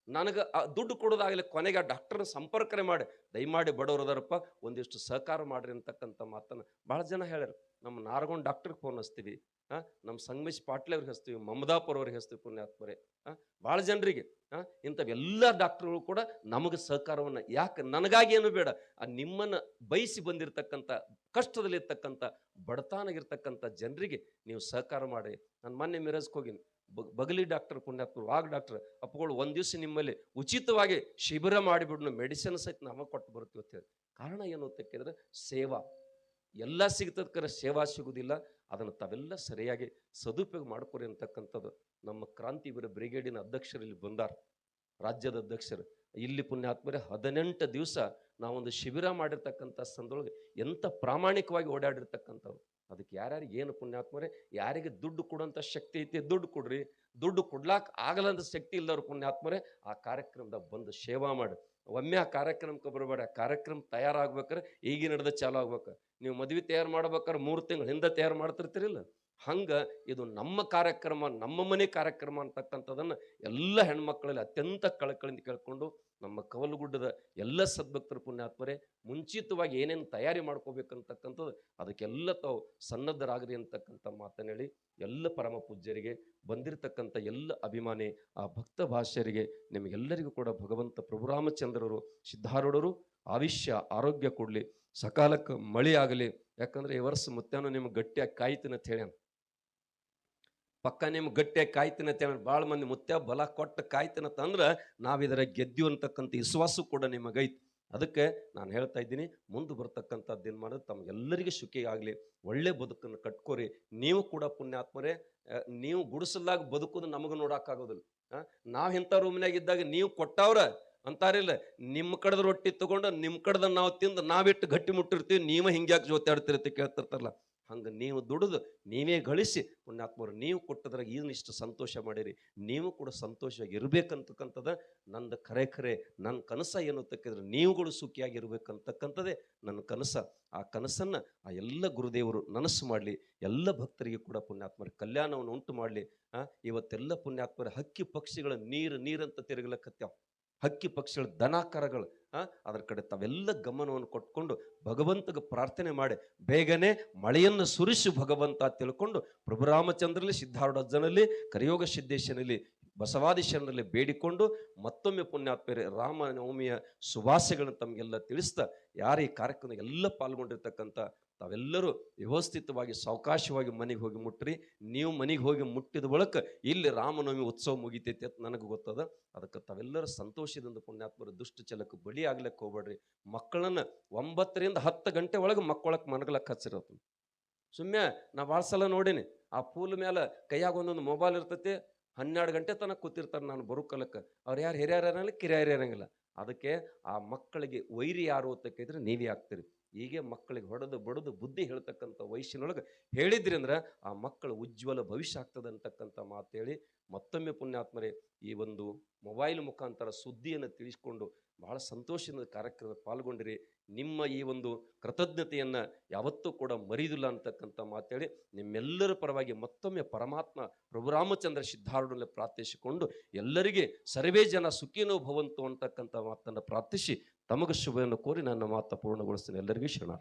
ನನಗೆ ದುಡ್ಡು ಕೊಡೋದಾಗಲಿ ಕೊನೆಗೆ ಆ ಡಾಕ್ಟರ್ನ ಸಂಪರ್ಕನೆ ಮಾಡಿ, ದಯಮಾಡಿ ಬಡವರು ಅದಾರಪ್ಪ, ಒಂದಿಷ್ಟು ಸಹಕಾರ ಮಾಡ್ರಿ ಅಂತಕ್ಕಂಥ ಮಾತನ್ನು ಭಾಳ ಜನ ಹೇಳ್ಯಾರ. ನಮ್ಮ ನಾರಗೊಂಡು ಡಾಕ್ಟರ್ಗೆ ಫೋನ್ ಹಚ್ತೀವಿ. ಹಾಂ ನಮ್ಮ ಸಂಗಮೇಶ್ ಪಾಟ್ಲೆ ಅವ್ರಿಗೆ ಹಚ್ತೀವಿ, ಮಮದಾಪುರ ಅವ್ರಿಗೆ ಹಚ್ತೀವಿ ಪುಣ್ಯಾತ್ಮರೇ ಹಾಂ ಭಾಳ ಜನರಿಗೆ ಹಾಂ ಇಂಥವೆಲ್ಲ ಡಾಕ್ಟ್ರುಗಳು ಕೂಡ ನಮಗೆ ಸಹಕಾರವನ್ನು, ಯಾಕೆ ಏನು ಬೇಡ, ಆ ನಿಮ್ಮನ್ನು ಬಯಸಿ ಬಂದಿರತಕ್ಕಂಥ, ಕಷ್ಟದಲ್ಲಿರ್ತಕ್ಕಂಥ ಬಡತಾನಾಗಿರ್ತಕ್ಕಂಥ ಜನರಿಗೆ ನೀವು ಸಹಕಾರ ಮಾಡಿ. ನಾನು ಮೊನ್ನೆ ಮಿರಜ್ಗೆ ಹೋಗಿನಿ ಬಗಲಿ ಡಾಕ್ಟರ್ ಪುಣ್ಯಾತ್ಮರು ವಾಗ್ ಡಾಕ್ಟರ್, ಅಪ್ಪಗಳು ಒಂದು ದಿವಸ ನಿಮ್ಮಲ್ಲಿ ಉಚಿತವಾಗಿ ಶಿಬಿರ ಮಾಡಿಬಿಡ್ನು, ಮೆಡಿಸಿನ್ ಸಹಿತ ನಮಗೆ ಕೊಟ್ಟು ಬರ್ತೀವಿ ಅಂತ ಹೇಳಿ. ಕಾರಣ ಏನು ಅಂತ ಕೇಳಿದ್ರೆ, ಸೇವಾ. ಎಲ್ಲ ಸಿಗ್ತದಕ್ಕರ ಸೇವಾ ಸಿಗುವುದಿಲ್ಲ ಅದನ್ನು ತಾವೆಲ್ಲ ಸರಿಯಾಗಿ ಸದುಪಯೋಗ ಮಾಡ್ಕೊರಿ ಅಂತಕ್ಕಂಥದ್ದು ನಮ್ಮ ಕ್ರಾಂತಿವೀರ ಬ್ರಿಗೇಡಿನ ಅಧ್ಯಕ್ಷರು ಇಲ್ಲಿ ಬಂದಾರ. ರಾಜ್ಯದ ಅಧ್ಯಕ್ಷರು. ಇಲ್ಲಿ ಪುಣ್ಯಾತ್ಮರೇ, ಹದಿನೆಂಟು ದಿವಸ ನಾವೊಂದು ಶಿಬಿರ ಮಾಡಿರ್ತಕ್ಕಂಥ ಸಂದೊಳಗೆ ಎಂಥ ಪ್ರಾಮಾಣಿಕವಾಗಿ ಓಡಾಡಿರ್ತಕ್ಕಂಥವ್ರು. ಅದಕ್ಕೆ ಯಾರ್ಯಾರಿಗೆ ಏನು ಪುಣ್ಯಾತ್ಮರೇ ಯಾರಿಗೆ ದುಡ್ಡು ಕೊಡುವಂಥ ಶಕ್ತಿ ಐತಿ ದುಡ್ಡು ಕೊಡ್ರಿ. ದುಡ್ಡು ಕೊಡ್ಲಾಕ್ ಆಗಲ್ಲಂತ ಶಕ್ತಿ ಇಲ್ಲದವ್ರು ಪುಣ್ಯಾತ್ಮರೇ, ಆ ಕಾರ್ಯಕ್ರಮದಾಗ ಬಂದು ಸೇವಾ ಮಾಡಿ. ಒಮ್ಮೆ ಆ ಕಾರ್ಯಕ್ರಮಕ್ಕೆ ಬರಬೇಡ. ಕಾರ್ಯಕ್ರಮ ತಯಾರಾಗ್ಬೇಕಾರೆ ಈಗಿನ ನಡೆದ ಚಾಲು ಆಗ್ಬೇಕು. ನೀವು ಮದ್ವೆ ತಯಾರು ಮಾಡ್ಬೇಕಾದ್ರೆ ಮೂರು ತಿಂಗಳು ಹಿಂದೆ ತಯಾರು ಮಾಡ್ತಿರ್ತೀರಿಲ್ಲ. ಹಂಗ ಇದು ನಮ್ಮ ಕಾರ್ಯಕ್ರಮ, ನಮ್ಮ ಮನೆ ಕಾರ್ಯಕ್ರಮ ಅಂತಕ್ಕಂಥದ್ದನ್ನು ಎಲ್ಲ ಹೆಣ್ಮಕ್ಕಳಲ್ಲಿ ಅತ್ಯಂತ ಕಳಕಳಿಂದ ಕೇಳ್ಕೊಂಡು ನಮ್ಮ ಕವಲುಗುಡ್ಡದ ಎಲ್ಲ ಸದ್ಭಕ್ತರ ಪುಣ್ಯಾತ್ಮರೇ, ಮುಂಚಿತವಾಗಿ ಏನೇನು ತಯಾರಿ ಮಾಡ್ಕೋಬೇಕಂತಕ್ಕಂಥದ್ದು ಅದಕ್ಕೆಲ್ಲ ತಾವು ಸನ್ನದ್ಧರಾಗ್ರಿ ಅಂತಕ್ಕಂಥ ಮಾತನ್ನೇಳಿ ಎಲ್ಲ ಪರಮ ಪೂಜ್ಯರಿಗೆ, ಬಂದಿರತಕ್ಕಂಥ ಎಲ್ಲ ಅಭಿಮಾನಿ, ಆ ಭಕ್ತ ಭಾಷ್ಯರಿಗೆ, ನಿಮಗೆಲ್ಲರಿಗೂ ಕೂಡ ಭಗವಂತ ಪ್ರಭುರಾಮಚಂದ್ರರು ಸಿದ್ಧಾರೂಢರು, ಆವಿಷ್ಯ, ಆರೋಗ್ಯ ಕೊಡಲಿ, ಸಕಾಲಕ್ಕೆ ಮಳೆ ಆಗಲಿ, ಯಾಕಂದ್ರೆ ಈ ವರ್ಷ ಮುತ್ಯಾನು ನಿಮ್ಗೆ ಗಟ್ಟಿಯಾಗಿ ಕಾಯ್ತೀನಿ ಅಂತ ಹೇಳ್ಯಾನ ಪಕ್ಕ ನಿಮ್ಗೆ ಗಟ್ಟಿಯಾಗಿ ಕಾಯ್ತಿನ ಅಂತ ಹೇಳ ಭಾಳ ಮಂದಿ ಮುತ್ಯ ಬಲ ಕೊಟ್ಟು ಕಾಯ್ತಿನ ತಂದ್ರೆ ನಾವು ಇದರ ಗೆದ್ದು ಅಂತಕ್ಕಂಥ ವಿಶ್ವಾಸ ಕೂಡ ನಿಮಗೈತಿ. ಅದಕ್ಕೆ ನಾನು ಹೇಳ್ತಾ ಇದ್ದೀನಿ, ಮುಂದೆ ಬರ್ತಕ್ಕಂಥದ್ದು ಏನು ಮಾಡೋದು ತಮಗೆಲ್ಲರಿಗೂ ಸುಖಿ ಆಗಲಿ. ಒಳ್ಳೆ ಬದುಕನ್ನು ಕಟ್ಕೋರಿ. ನೀವು ಕೂಡ ಪುಣ್ಯಾತ್ಮರೇ ನೀವು ಗುಡಿಸಲಾಗ ಬದುಕೋದು ನಮಗೆ ನೋಡೋಕ್ಕಾಗೋದಿಲ್ಲ ನಾವು ಇಂಥ ರೂಮ್ನಾಗ ಇದ್ದಾಗ ನೀವು ಕೊಟ್ಟವ್ರ ಅಂತಾರಿಲ್ಲ. ನಿಮ್ಮ ಕಡೆದ ರೊಟ್ಟಿ ತಗೊಂಡು ನಿಮ್ಮ ಕಡೆದ ನಾವು ತಿಂದು ನಾವಿಟ್ಟು ಗಟ್ಟಿ ಮುಟ್ಟಿರ್ತೀವಿ, ನೀವು ಹಿಂಗ್ಯಾಕೆ ಜೊತೆಯಾಡ್ತಿರ್ತಿ ಕೇಳ್ತಿರ್ತಾರಲ್ಲ. ಹಂಗೆ ನೀವು ದುಡಿದು ನೀವೇ ಗಳಿಸಿ ಪುಣ್ಯಾತ್ಮರು, ನೀವು ಕೊಟ್ಟದ್ರಾಗ ಇಷ್ಟು ಸಂತೋಷ ಮಾಡಿರಿ, ನೀವು ಕೂಡ ಸಂತೋಷವಾಗಿ ಇರಬೇಕಂತಕ್ಕಂಥದ ನಂದು ಖರೆ ಖರೆ ನನ್ನ ಕನಸ ಏನು ತಕ್ಕಿದ್ರೆ ನೀವುಗಳು ಸುಖಿಯಾಗಿ ಇರ್ಬೇಕಂತಕ್ಕಂಥದ್ದೇ ನನ್ನ ಕನಸ. ಆ ಕನಸನ್ನು ಆ ಎಲ್ಲ ಗುರುದೇವರು ನನಸು ಮಾಡಲಿ, ಎಲ್ಲ ಭಕ್ತರಿಗೆ ಕೂಡ ಪುಣ್ಯಾತ್ಮರ ಕಲ್ಯಾಣವನ್ನು ಉಂಟು ಮಾಡಲಿ ಇವತ್ತೆಲ್ಲ ಪುಣ್ಯಾತ್ಮರ ಹಕ್ಕಿ ಪಕ್ಷಿಗಳ ನೀರು, ನೀರಂತ ತಿರುಗಲಕತ್ಯಾವ. ಹಕ್ಕಿ ಪಕ್ಷಿಗಳ ದನ ಕರಗಳು ಅದರ ಕಡೆ ತಾವೆಲ್ಲ ಗಮನವನ್ನು ಕೊಟ್ಕೊಂಡು ಭಗವಂತಗೆ ಪ್ರಾರ್ಥನೆ ಮಾಡಿ, ಬೇಗನೆ ಮಳೆಯನ್ನು ಸುರಿಸು ಭಗವಂತ ತಿಳ್ಕೊಂಡು ಪ್ರಭುರಾಮಚಂದ್ರಲ್ಲಿ ಸಿದ್ಧಾರೂಢಜ್ಜನಲ್ಲಿ ಕರಿಯೋಗ ಸಿದ್ದೇಶನಲ್ಲಿ ಬಸವಾದಿಶನಲ್ಲಿ ಬೇಡಿಕೊಂಡು ಮತ್ತೊಮ್ಮೆ ಪುಣ್ಯಾತ್ಮರೆ ರಾಮನವಮಿಯ ಶುಭಾಶಯಗಳನ್ನು ತಮಗೆಲ್ಲ ತಿಳಿಸ್ತಾ, ಯಾರು ಈ ಕಾರ್ಯಕ್ರಮ ಎಲ್ಲ ಪಾಲ್ಗೊಂಡಿರ್ತಕ್ಕಂಥ ತಾವೆಲ್ಲರೂ ವ್ಯವಸ್ಥಿತವಾಗಿ, ಸಾವಕಾಶವಾಗಿ ಮನೆಗೆ ಹೋಗಿ ಮುಟ್ರಿ. ನೀವು ಮನೆಗೆ ಹೋಗಿ ಮುಟ್ಟಿದ ಬಳಿಕ ಇಲ್ಲಿ ರಾಮನವಮಿ ಉತ್ಸವ ಮುಗಿತೈತಿ ಅಂತ ನನಗೆ ಗೊತ್ತದ. ಅದಕ್ಕೆ ತಾವೆಲ್ಲರೂ ಸಂತೋಷದಿಂದ ಪುಣ್ಯಾತ್ಮರ ದುಷ್ಟ ಚಲಕ್ಕೆ ಬಲಿ ಆಗ್ಲಿಕ್ಕೆ ಹೋಗ್ಬೇಡ್ರಿ. ಮಕ್ಕಳನ್ನ ಒಂಬತ್ತರಿಂದ ಹತ್ತು ಗಂಟೆ ಒಳಗೆ ಮಕ್ಕಳಕ್ಕೆ ಮನಗಲಕ್ಕೆ ಹಚ್ಚಿರೋದು. ಸುಮ್ಮನೆ ನಾ ಭಾಳ ಸಲ ನೋಡೀನಿ, ಆ ಪೂಲ್ ಮೇಲೆ ಕೈಯಾಗ ಒಂದೊಂದು ಮೊಬೈಲ್ ಇರ್ತೈತಿ, ಹನ್ನೆರಡು ಗಂಟೆ ತನಕ ಕೂತಿರ್ತಾರೆ ನಾನು ಬರೋ ಕಾಲಕ್ಕೆ. ಅವ್ರು ಯಾರು ಹಿರಿಯರು ಇರಂಗಿಲ್ಲ ಕಿರಿಯರು ಇರಂಗಿಲ್ಲ. ಅದಕ್ಕೆ ಆ ಮಕ್ಕಳಿಗೆ ವೈರಿ ಯಾರು ಅಂತಕ್ಕಿದ್ರೆ ನೀವೇ ಆಗ್ತೀರಿ. ಹೀಗೆ ಮಕ್ಕಳಿಗೆ ಹೊಡೆದು ಬಡದು ಬುದ್ಧಿ ಹೇಳ್ತಕ್ಕಂಥ ವಯಸ್ಸಿನೊಳಗೆ ಹೇಳಿದ್ರಿ ಅಂದ್ರೆ ಆ ಮಕ್ಕಳ ಉಜ್ವಲ ಭವಿಷ್ಯ ಆಗ್ತದೆ ಅಂತಕ್ಕಂಥ ಮಾತು ಹೇಳಿ ಮತ್ತೊಮ್ಮೆ ಪುಣ್ಯಾತ್ಮರೇ, ಈ ಒಂದು ಮೊಬೈಲ್ ಮುಖಾಂತರ ಸುದ್ದಿಯನ್ನು ತಿಳಿಸ್ಕೊಂಡು ಬಹಳ ಸಂತೋಷದ ಕಾರ್ಯಕ್ರಮ ಪಾಲ್ಗೊಂಡಿರಿ. ನಿಮ್ಮ ಈ ಒಂದು ಕೃತಜ್ಞತೆಯನ್ನು ಯಾವತ್ತೂ ಕೂಡ ಮರಿದಿಲ್ಲ ಅಂತಕ್ಕಂಥ ಮಾತೇಳಿ ನಿಮ್ಮೆಲ್ಲರ ಪರವಾಗಿ ಮತ್ತೊಮ್ಮೆ ಪರಮಾತ್ಮ ಪ್ರಭುರಾಮಚಂದ್ರ ಸಿದ್ಧಾರೂಢನಲ್ಲಿ ಪ್ರಾರ್ಥಿಸಿಕೊಂಡು ಎಲ್ಲರಿಗೆ ಸರ್ವೇ ಜನ ಸುಖಿನೋ ಭವಂತು ಅಂತಕ್ಕಂಥ ಮಾತನ್ನು ಪ್ರಾರ್ಥಿಸಿ ತಮಗೆ ಶುಭವನ್ನು ಕೋರಿ ನನ್ನ ಮಾತು ಪೂರ್ಣಗೊಳಿಸ್ತೇನೆ. ಎಲ್ಲರಿಗೂ ಶರಣ